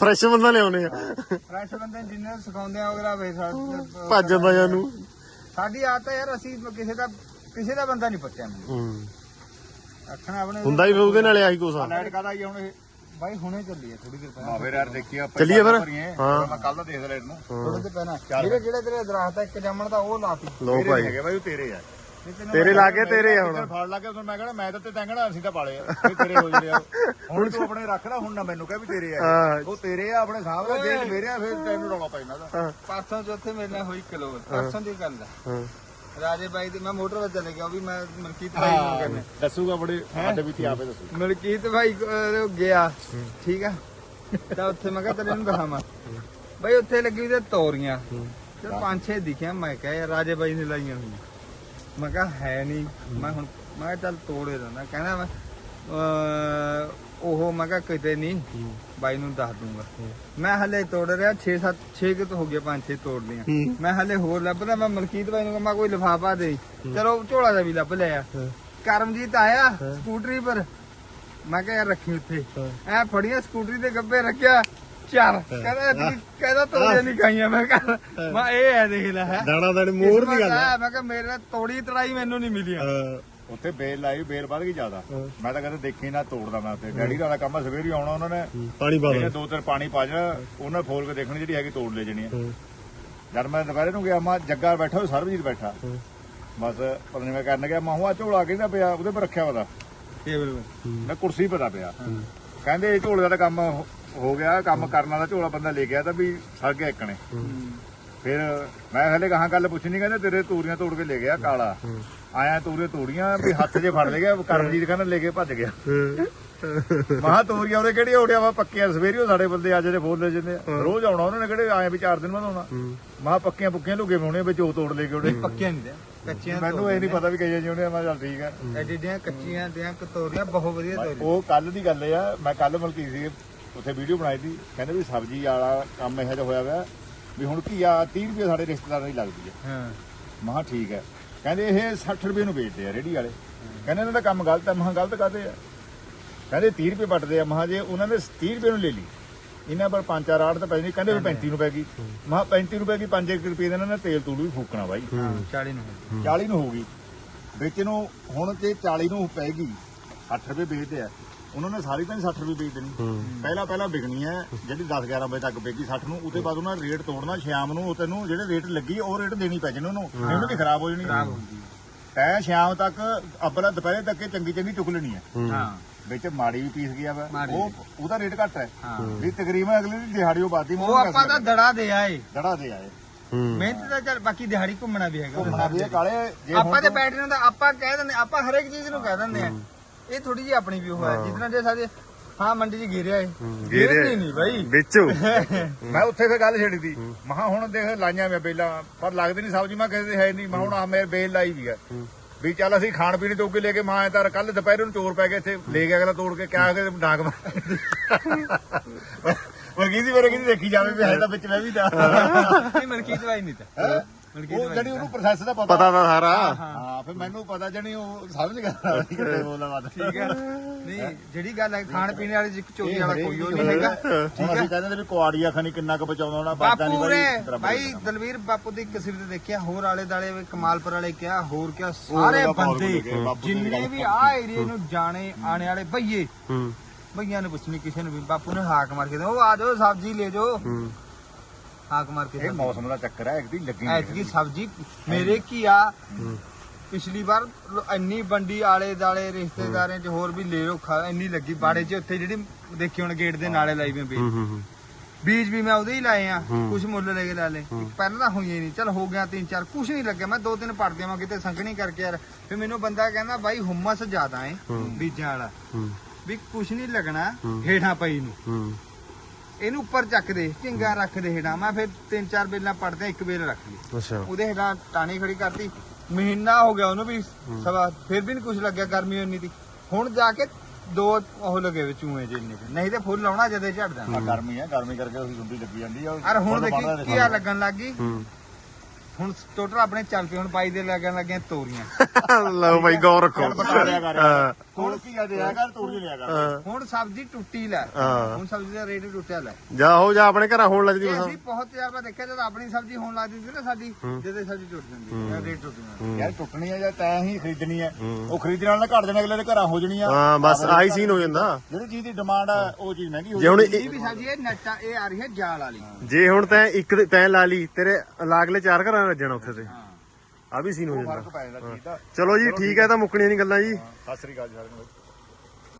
ਫਰੈਸ਼ ਬੰਦਾ ਲਿਆਉਨੇ ਆ। ਫਰੈਸ਼ ਬੰਦੇ ਨੂੰ ਜਿੰਨੇ ਸਿਖਾਉਂਦੇ ਆ ਉਹਦਾ ਵੇ ਭੱਜ ਜਾਂਦਾ ਜਾਨੂੰ ਸਾਡੀ ਆਦਤ ਹੈ ਯਾਰ ਅਸੀਂ ਕਿਸੇ ਦਾ ਕਿਸੇ ਦਾ ਬੰਦਾ ਨਹੀਂ ਪੱਟਿਆ ਮੈਨੂੰ। ਹੂੰ। ਆਪਣੇ ਹੁੰਦਾ ਹੀ ਫਿਰ ਉਹਦੇ ਨਾਲ ਆਹੀ ਕੁਛ ਆ। ਲਾਈਟ ਕਾਦਾ ਆਈ ਹੁਣ ਇਹ? ਬਾਈ ਹੁਣੇ ਚੱਲੀ ਹੈ ਥੋੜੀ ਦੇਰ ਪਹਿਲਾਂ। ਆ ਫਿਰ ਯਾਰ ਦੇਖੀ ਆਪਾਂ ਚੱਲੀਏ ਫਿਰ? ਹਾਂ। ਹਾਂ। ਮੈਂ ਕੱਲ ਦਾ ਦੇਖ ਲਾਈਟ ਨੂੰ ਥੋੜੇ ਤੇ ਪਹਿਲਾਂ। ਜਿਹੜੇ ਜਿਹੜੇ ਤੇਰੇ ਦਰਖਤ ਆ ਇੱਕ ਜੰਮਣ ਦਾ ਉਹ ਲਾਤੀ। ਲੋ ਤੇਰੇ ਭਾਈ। ਹੈਗੇ ਬਾਈ ਉਹ ਤੇਰੇ ਆ। ਤੇਰੇ ਲਾਗੇ ਤੇਰੇ ਆ ਹੁਣ। ਫੜ ਲਾ ਕੇ ਉਦੋਂ ਮੈਂ ਕਹਿੰਦਾ ਮੈਂ ਤਾਂ ਤੇ ਤੈਂਗਣਾ ਅਸੀਂ ਤਾਂ ਪਾਲੇ ਆ। ਇਹ ਤੇਰੇ ਹੋ ਜਿਹੜੇ ਆ। ਹੁਣ ਤੂੰ ਆਪਣੇ ਰੱਖ ਲੈ ਹੁਣ ਨਾ ਮੈਨੂੰ ਕਹਿ ਵੀ ਤੇਰੇ ਆ। ਹਾਂ। ਇਹ। ਉਹ ਤੇਰੇ ਆ ਆਪਣੇ ਸਾਹਮਣੇ ਜੇ ਮੇਰੇ ਆ ਫਿਰ ਤੈਨੂੰ ਰੌਲਾ ਪੈ ਜਾਂਦਾ। ਹਾਂ। ਪਰਸੋਂ ਚੌਥੇ ਮੇਰੇ ਨਾਲ ਹੋਈ ਕਿਲੋ ਪਰਸੋਂ ਦੀ ਗੱਲ ਆ। ਹਾਂ। ਰਾਜੇ ਬਾਈ ਤੇ ਮੈਂ ਮੋਟਰ ਵਿੱਚ ਚਲੇ ਗਿਆ ਉਹ ਵੀ ਮੈਂ ਮਲਕੀਤ ਬਾਈ ਨੂੰ ਕਹਿੰਦਾ। ਦੱਸੂਗਾ ਬੜੇ ਸਾਡੇ ਵੀ ਤੇ ਆਪੇ ਦੱਸੂ। ਮਲਕੀਤ ਭਾਈ ਕੋਲ ਗਿਆ ਠੀਕ ਆ? ਤਾਂ ਉੱਥੇ ਮੈਂ ਕਿਹਾ ਤੇਰੇ ਨੂੰ ਦਿਖਾਵਾਂ। ਬਈ ਉੱਥੇ ਲੱਗੀ ਹੋਈ ਤੇ ਤੋਰੀਆਂ। ਤੇ ਪੰਜ ਛੇ ਦਿਖਿਆ ਮੈਂ ਕਿਹਾ ਰਾਜੇ ਬਾਈ ਨੇ ਲਾਈਆਂ ਹੋਈਆਂ। ਮੈਂ ਕਿਹਾ ਹੈ ਨਹੀਂ। ਮੈਂ ਹੁਣ ਮੈਂ ਚੱਲ ਤੋੜੇ ਦਿੰਦਾ। ਕਹਿੰਦਾ ਮੈਂ ਉਹ ਮੈਂ ਕਿਹਾ ਕਿਤੇ ਨਹੀਂ। ਬਾਈ ਨੂੰ ਦੱਸ ਦੂੰਗਾ। ਮੈਂ ਹਲੇ ਤੋੜ ਰਿਹਾ 6 7 6 ਕਿ ਹੋ ਗਏ ਪੰਜ ਛੇ ਤੋੜ ਲੀਆਂ। ਮੈਂ ਹਲੇ ਹੋਰ ਲੱਭਦਾ ਮੈਂ ਮਲਕੀਤ ਬਾਈ ਨੂੰ ਕਿਹਾ ਮੈਂ ਕੋਈ ਲਿਫਾਫਾ ਦੇ। ਚਲੋ ਝੋਲਾ ਦਾ ਵੀ ਲੱਭ ਲਿਆ। ਕਰਮਜੀਤ ਆਇਆ ਸਕੂਟਰੀ ਪਰ। ਮੈਂ ਕਿਹਾ ਯਾਰ ਰੱਖੀ ਉੱਥੇ। ਐ ਫੜੀਆਂ ਸਕੂਟਰੀ ਦੇ ਗੱਬੇ ਰੱਖਿਆ ਚਾਰ। ਕਹਿੰਦਾ ਕਹਿੰਦਾ ਤੋੜੇ ਨਹੀਂ ਖਾਈਆਂ ਮੈਂ ਕਿਹਾ ਮੈਂ ਇਹ ਹੈ ਦੇਖ ਲੈ ਦਾਣਾ ਦਾਣੇ ਮੋੜ ਦੀ ਗੱਲ ਮੈਂ ਕਿਹਾ ਮੇਰੇ ਤੋੜੀ ਤੜਾਈ ਮੈਨੂੰ ਨਹੀਂ ਮਿਲੀ ਉੱਥੇ ਬੇਲ ਲਾਈ ਬੇਲ ਵੱਧ ਗਈ ਜ਼ਿਆਦਾ। ਮੈਂ ਤਾਂ ਕਹਿੰਦਾ ਦੇਖੀ ਨਾ ਤੋੜਦਾ ਮੈਂ ਉੱਥੇ। ਡੈਡੀ ਦਾ ਕੰਮ ਆ, ਸਵੇਰੇ ਹੀ ਆਉਣਾ ਉਹਨਾਂ ਨੇ। ਪਾਣੀ ਪਾ ਜਿਹੜੇ ਦੇ ਦੋ ਤਿੰਨ ਪਾਣੀ ਪਾ ਜਾਣਾ ਉਹਨਾਂ ਫੋਲ ਕੇ ਦੇਖਣੀ ਜਿਹੜੀ ਹੈਗੀ ਤੋੜ ਲੈ ਜਣੀ ਆ। ਜਦ ਮੈਂ ਦੁਪਹਿਰੇ ਨੂੰ ਗਿਆ ਮੈਂ ਜੱਗਾ ਬੈਠਾ ਉਹ ਸਰਬਜੀਤ ਬੈਠਾ। ਬਸ ਪਤਾ ਨਹੀਂ ਮੈਂ ਕਰਨ ਗਿਆ ਮੈਂ ਹੁਆ ਝੋਲਾ ਕਹਿੰਦਾ ਪਿਆ ਉਹਦੇ ਪਰ ਰੱਖਿਆ ਉਹਦਾ। ਟੇਬਲ ਮੈਂ। ਕੁਰਸੀ ਪਤਾ ਪਿਆ ਕਹਿੰਦੇ ਇਹ ਝੋਲੇ ਦਾ ਤਾਂ ਕੰਮ ਹੋ- ਗਿਆ ਕੰਮ ਕਰਨ ਵਾਲਾ ਝੋਲਾ ਬੰਦਾ ਲੈ ਗਿਆ ਤਾਂ ਵੀ ਸੜ ਗਿਆ ਇੱਕਣੇ ਫਿਰ ਮੈਂ ਹਲੇ ਕਹਾਂ ਗੱਲ ਪੁੱਛਣੀ ਕਹਿੰਦੇ ਤੇਰੇ ਤੂਰੀਆਂ ਤੋੜ ਕੇ ਲੈ ਗਿਆ ਕਾਲਾ। ਆਇਆ ਤੂਰੀਆਂ ਤੋੜੀਆਂ ਵੀ ਹੱਥ 'ਚ ਫੜ ਲੈ ਗਿਆ ਕਰਮਜੀਤ ਕਹਿੰਦਾ ਲੈ ਕੇ ਭੱਜ ਗਿਆ। ਮਹਾ ਤੋਰੀਆਂ ਉਹਦੇ ਕਿਹੜੀ ਓੜਿਆ ਵਾ ਪੱਕੀਆਂ ਸਵੇਰੇ ਉਹ ਸਾਡੇ ਬੰਦੇ ਅੱਜ ਦੇ ਫੋਲ ਲੈ ਜਾਂਦੇ ਆ ਰੋਜ਼ ਆਉਣਾ ਉਹਨਾਂ ਨੇ ਕਿਹੜੇ ਆਏ ਵੀ ਚਾਰ ਦਿਨ ਬਾਅਦ ਆਉਣਾ। ਮਹਾ ਪੱਕੀਆਂ ਪੁੱਕੀਆਂ ਲੁਕੇ ਹੋਣੇ ਵਿੱਚ ਉਹ ਤੋੜ ਲੈ ਕੇ ਉਹਨੇ ਪੱਕੀਆਂ ਨਹੀਂ ਦੇ ਕੱਚੀਆਂ ਮੈਨੂੰ ਇਹ ਨਹੀਂ ਪਤਾ ਵੀ ਕਈਆਂ ਜਿਉਣੇ ਮੈਂ ਚੱਲ ਠੀਕ ਆ। ਐਡੀਆਂ ਕੱਚੀਆਂ ਦੀਆਂ ਕਤੋਰੀਆਂ ਬਹੁਤ ਵਧੀਆ ਤੋਰੀਆਂ। ਉਹ ਕੱਲ ਦੀ ਗੱਲ ਆ ਮੈਂ ਕੱਲ ਮਲਕੀ ਸੀ ਉੱਥੇ ਵੀਡੀਓ ਬਣਾਈ ਸੀ ਕਹਿੰਦੇ ਵੀ ਸਬਜ਼ੀ ਵਾਲਾ ਕੰਮ ਇਹੋ ਜਿਹਾ ਹੋਇਆ ਹੋਇਆ ਵੀ ਹੁਣ ਘੀਆ 30 ਰੁਪਏ ਸਾਡੇ ਰਿਸ਼ਤੇਦਾਰਾਂ ਦੀ ਲੱਗਦੀ ਹੈ। ਹਾਂ ਮਹਾ ਠੀਕ ਹੈ ਕਹਿੰਦੇ ਇਹ 60 ਰੁਪਏ ਨੂੰ ਵੇਚਦੇ ਆ ਰੇੜੀ ਵਾਲੇ। ਕਹਿੰਦੇ ਇਹਨਾਂ ਦਾ ਕੰਮ ਗਲਤ ਹੈ ਮਹਾ ਗਲਤ ਕਾਦੇ ਆ? ਕਹਿੰਦੇ 30 ਰੁਪਏ ਵੱਟਦੇ ਆ ਮਹਾ ਜੇ ਉਹਨਾਂ ਨੇ 30 ਰੁਪਏ ਨੂੰ ਲੈ ਲਈ ਇਹਨਾਂ ਪਰ ਪੰਜ ਚਾਰ ਆੜ ਤਾਂ ਪੈ ਨਹੀਂ ਕਹਿੰਦੇ ਵੀ 35 ਨੂੰ ਪੈ ਗਈ। ਮਹਾ 35 ਰੁਪਏ ਕੀ 5 ਰੁਪਏ ਦੇ ਇਹਨਾਂ ਨੇ ਤੇਲ ਤੂਲ ਵੀ ਫੂਕਣਾ ਬਾਈ। 40 ਨੂੰ। 40 ਨੂੰ ਹੋਊਗੀ ਵਿੱਚ ਨੂੰ ਹੁਣ ਤੇ 40 ਨੂੰ ਪੈ ਗਈ 60 ਰੁਪਏ ਵੇਚਦੇ ਆ। ਉਹਨਾਂ ਨੇ ਸਾਰੀ ਤਾਂ ਨਹੀਂ 60 ਰੁਪਏ ਵੇਚ ਦੇਣੀ। ਪਹਿਲਾਂ ਪਹਿਲਾਂ ਵਿਕਣੀ ਹੈ ਜਿਹੜੀ 10 11 ਵਜੇ ਤੱਕ ਵਿਕੀ 60 ਨੂੰ ਉਹਦੇ ਬਾਅਦ ਉਹਨਾਂ ਰੇਟ ਤੋੜਨਾ ਸ਼ਾਮ ਨੂੰ ਉਹ ਤੈਨੂੰ ਜਿਹੜੇ ਰੇਟ ਲੱਗੀ ਉਹ ਰੇਟ ਦੇਣੀ ਪੈ ਜਾਣੀ ਉਹਨੂੰ। ਉਹਨੂੰ ਵੀ ਖਰਾਬ ਹੋ ਜਾਣੀ। ਤੈ ਸ਼ਾਮ ਤੱਕ ਅੱਬਲਾ ਦੁਪਹਿਰੇ ਤੱਕ ਇਹ ਚੰਗੀ ਚੰਗੀ ਚੁੱਕ ਲੈਣੀ ਹੈ। ਹਾਂ। ਵਿੱਚ ਮਾੜੀ ਵੀ ਪੀਸ ਗਿਆ ਵਾ ਉਹ ਉਹਦਾ ਰੇਟ ਘੱਟ ਹੈ। ਵੀ ਤਕਰੀਬਨ ਅਗਲੇ ਦੀ ਦਿਹਾੜੀ ਉਹ ਬਾਦੀ ਉਹ ਆਪਾਂ ਤਾਂ ਦੜਾ ਦੇ ਆਏ। ਦੜਾ ਦੇ ਆਏ। ਮਿਹਨਤ ਦਾ ਚੱਲ ਬਾਕੀ ਦਿਹਾੜੀ ਘੁੰਮਣਾ ਵੀ ਹੈਗਾ। ਘੁੰਮਣਾ ਵੀ ਕਾਲੇ ਆਪਾਂ ਤੇ ਤੂੰ- ਬੈਟਰੀ ਦਾ ਆਪਾਂ ਕਹਿ ਦਿੰਦੇ ਆਪਾਂ ਹਰੇਕ ਚੀਜ਼ ਨੂੰ ਕਹਿ ਦਿੰਦੇ ਆ। ਇਹ ਥੋੜੀ ਜਿਹੀ ਆਪਣੀ ਵੀ ਉਹ ਹੈ। ਜਿਤਨਾ ਜੇ ਸਾਡੇ ਹਾਂ ਮੰਡੀ 'ਚ ਗਿਰਿਆ ਏ। ਗੇਰੇ ਗਿਰਦੀ ਨਹੀਂ ਬਾਈ। ਵਿੱਚੋਂ। ਮੈਂ ਉੱਥੇ ਫੇ ਗੱਲ ਛੇੜੀ ਤੀ ਮਹਾ ਹੁਣ ਦੇਖ ਲਾਈਆਂ ਮੈਂ ਬੇਲਾਂ ਪਰ ਲੱਗਦੀ ਨਹੀਂ ਸਬਜ਼ੀ ਮੈਂ ਕਿਸੇ ਦੇ ਹੈ ਨਹੀਂ ਮੈਂ ਹੁਣ ਆ ਮੇਰੇ ਬੇਲ ਲਾਈ ਵੀ ਹੈ। ਵੀ ਚੱਲ ਅਸੀਂ ਖਾਣ ਪੀਣ ਜੋਗੇ ਲੈ ਕੇ ਮਾਂ ਐ ਤਾਂ ਕੱਲ ਦੁਪਹਿਰ ਨੂੰ ਚੋਰ ਪੈ ਗਏ ਇੱਥੇ ਲੈ ਗਿਆ ਅਗਲਾ ਤੋੜ ਕੇ ਕਿਆ ਕੇ ਡਾਂਗ ਮਾਰ ਵਰਗੀ ਸੀ ਮੇਰੇ ਕਿਹਦੀ ਦੇਖੀ ਜਾਵੇ ਵੀ ਹੈ ਤਾਂ ਵਿੱਚ ਮੈਂ ਵੀ ਦਾ ਨਹੀਂ ਮਲਕੀਤ ਬਾਈ ਨਹੀਂ ਤਾਂ। ਉਹ ਜਿਹੜੀ ਉਹਨੂੰ ਪ੍ਰੋਸੈਸ ਦਾ ਪਤਾ। ਪਤਾ ਤਾਂ ਸਾਰਾ। ਹਾਂ ਫਿਰ ਮੈਨੂੰ ਪਤਾ ਜਣੀ ਉਹ ਸਮਝ ਗਿਆ। ਕਿੱਥੇ ਬੋਲਦਾ ਬਾਤ। ਠੀਕ ਹੈ। ਨਹੀਂ ਜਿਹੜੀ ਗੱਲ ਹੈ ਖਾਣ ਪੀਣ ਵਾਲੀ ਜਿੱਕ ਚੋਰੀ ਵਾਲਾ ਕੋਈ ਉਹ ਨਹੀਂ ਹੈਗਾ। ਹੁਣ ਅਸੀਂ ਕਹਿੰਦੇ ਨੇ ਵੀ ਕੁਆੜੀਆ ਖਾਨੀ ਕਿੰਨਾ ਕੁ ਬਚਾਉਂਦਾ ਹੋਣਾ ਬਾਤਾਂ ਨਹੀਂ ਤੇਰਾ ਭਾਈ ਦਲਵੀਰ ਬਾਪੂ ਦੀ ਕਸਿਰ ਤੇ ਦੇਖਿਆ ਹੋਰ ਆਲੇ ਦਾਲੇ ਵੀ ਕਮਾਲਪੁਰ ਵਾਲੇ ਕਿਹਾ ਹੋਰ ਕਿਹਾ ਸਾਰੇ ਬੰਦੇ ਜਿੰਨੇ ਵੀ ਆ ਏਰੀਏ ਨੂੰ ਜਾਣੇ ਆਣੇ ਵਾਲੇ ਭਈਏ ਹੂੰ। ਭਈਆਂ ਨੇ ਪੁੱਛਣੀ ਕਿਸੇ ਨੂੰ ਵੀ। ਬਾਪੂ ਨੇ ਹਾਕ ਮਾਰ ਕੇ ਉਹ ਆ ਜਾਓ ਸਬਜ਼ੀ ਲੈ ਜਾਓ। ਹੂੰ। ਹਾਕ ਮਾਰ ਕੇ ਇਹ ਮੌਸਮ ਦਾ ਚੱਕਰ ਹੈ একਦੀ ਲੱਗੀ ਨਹੀਂ ਐਤਕੀ ਸਬਜ਼ੀ ਮੇਰੇ ਕੀ ਆ ਪਿਛਲੀ ਵਾਰ ਇੰਨੀ ਬੰਡੀ ਆਲੇ ਦਾਲੇ ਰਿਸ਼ਤੇਦਾਰਾਂ ਚ ਹੋਰ ਵੀ ਲੈ ਖਾ ਇੰਨੀ ਲੱਗੀ। ਬਾੜੇ ਚ ਉੱਥੇ ਜਿਹੜੀ ਦੇਖੀ ਹੁਣ ਗੇਟ ਦੇ ਨਾਲੇ ਲਾਈ ਵੀ ਬੀਜ। ਹੂੰ ਹੂੰ ਬੀਜ ਵੀ ਮੈਂ ਉਹਦੇ ਹੀ ਲਾਏ ਆ ਹੂੰ। ਕੁਝ ਮੁੱਲ ਲੈ ਕੇ ਲਾ ਲੇ ਪਹਿਲਾਂ ਤਾਂ ਹੋਈ ਨਹੀਂ। ਚਲ ਹੋ ਗਿਆ ਤਿੰਨ ਚਾਰ ਕੁਝ ਨਹੀਂ ਲੱਗਿਆ। ਮੈਂ ਦੋ ਤਿੰਨ ਪੜ ਦੇਵਾਂ ਕਿਤੇ ਸੰਗਣੀ ਕਰਕੇ ਯਾਰ। ਫਿਰ ਮੈਨੂੰ ਬੰਦਾ ਕਹਿੰਦਾ ਬਾਈ ਹੁਮਸ ਜ਼ਿਆਦਾ ਏ ਬੀਜਾਂ ਵਾਲਾ। ਹੂੰ। ਵੀ ਕੁਝ ਨਹੀਂ ਲੱਗਣਾ ਹੂੰ। ਹੇਠਾਂ ਪਈ ਨੂੰ। ਹੂੰ। ਇਹਨੂੰ ਉੱਪਰ ਚੱਕ ਦੇ ਝਿੰਗਾ ਰੱਖ ਦੇ ਹੇਠਾਂ। ਮੈਂ ਫਿਰ ਤਿੰਨ ਚਾਰ ਬੇਲਾਂ ਪੜਦੇ ਇੱਕ ਬੇਲ ਰੱਖ ਲਈ। ਅੱਛਾ। ਉਹਦੇ ਹੇਠਾਂ ਟਾਣੀ ਖੜੀ ਕਰਤੀ। ਮਹੀਨਾ ਹੋ ਗਿਆ ਉਹਨੂੰ ਵੀ ਸਵਾ ਫਿਰ ਵੀ ਨਹੀਂ ਕੁਝ ਲੱਗਿਆ ਗਰਮੀ ਇੰਨੀ ਦੀ। ਹੁਣ ਜਾ ਕੇ ਦੋ ਉਹ ਲਗੇ ਵਿੱਚ ਚੂਹੇ ਜੇ ਇੰਨੇ ਕੁ। ਨਹੀਂ ਤੇ ਫੁੱਲ ਲਾਉਣਾ ਜਦੇ ਝੜ ਆ ਗਰਮੀ ਹੈ ਗਰਮੀ ਕਰਕੇ ਉਹਦੀ ਸੁੰਡੀ ਲੱਗੀ ਜਾਂਦੀ ਆ। ਅਰ ਹੁਣ ਦੇਖੀ ਕੀ ਆ ਲੱਗਣ ਲੱਗ ਗਈ। ਹੂੰ। ਹੁਣ ਟੋਟਲ ਆਪਣੇ ਚੱਲ ਪਏ ਹੁਣ ਬਾਈ ਦੇ ਲੱਗਣ ਲੱਗੀਆਂ ਤੋਰੀਆਂ। ਲਓ ਭਾਈ ਗੌਰ ਰੱਖੋ। ਬਤਾ ਲਿਆ ਕਰ ਹਾਂ। ਹੁਣ ਕੀ ਆ ਦਿਆ ਕਰ ਤੂੰ ਨਹੀਂ ਲਿਆ ਕਰ। ਹਾਂ। ਹੁਣ ਸਬਜ਼ੀ ਟੁੱਟੀ ਲੈ। ਹਾਂ। ਹੁਣ ਸਬਜ਼ੀ ਦਾ ਰੇਟ ਟੁੱਟਿਆ ਲੈ। ਜਾ ਹੋ ਜਾ ਆਪਣੇ ਘਰਾਂ ਹੋਣ ਲੱਗਦੀ ਇਹ ਬਸ। ਅਸੀਂ ਬਹੁਤ ਤਜਰਬਾ ਦੇਖਿਆ ਜਦੋਂ ਆਪਣੀ ਸਬਜ਼ੀ ਹੋਣ ਲੱਗਦੀ ਸੀ ਨਾ ਸਾਡੀ ਜਦੇ ਸਬਜ਼ੀ ਟੁੱਟ ਜਾਂਦੀ ਹੈ। ਰੇਟ ਟੁੱਟ ਜਾਂਦਾ। ਯਾਰ ਟੁੱਟਣੀ ਹੈ ਜਾਂ ਤੈਂ ਹੀ ਖਰੀਦਣੀ ਹੈ। ਉਹ ਖਰੀਦਣ ਵਾਲੇ ਘੱਟ ਜਾਣੇ ਅਗਲੇ ਦੇ ਘਰਾਂ ਹੋ ਜਣੀ ਆ ਹਾਂ ਬਸ ਆਹੀ ਸੀਨ ਹੋ ਜਾਂਦਾ। ਜਿਹੜੀ ਚੀਜ਼ ਦੀ ਡਿਮਾਂਡ ਆ ਉਹ ਚੀਜ਼ ਮਹਿੰਗੀ ਹੋ ਜੇ ਹੁਣ ਇਹ ਵੀ ਸਬਜ਼ੀ ਇਹ ਨੱਟਾ ਇਹ ਆ ਰਹੀ ਹੈ ਜਾਲ ਵਾਲੀ। ਜੇ ਹੁਣ ਤੈਂ ਇੱਕ ਦੇ- ਤੈਂ ਲਾ ਲਈ ਤੇਰੇ ਲਾਗਲੇ ਚਾਰ ਘਰਾਂ ਵੱਜਣਾ ਉੱਥੇ ਤੇ। ਆ ਵੀ ਸੀਨ ਹੋ ਫ਼ਰਕ ਜਾਂਦਾ। ਪੈ ਜਾਂਦਾ ਚੀਜ਼ ਦਾ। ਚਲੋ ਜੀ ਠੀਕ ਹੈ ਤਾਂ ਮੁੱਕਣੀਆਂ ਨਹੀਂ ਗੱਲਾਂ ਜੀ। ਸਤਿ ਸ੍ਰੀ ਅਕਾਲ ਜੀ ਸਾਰਿਆਂ ਨੂੰ।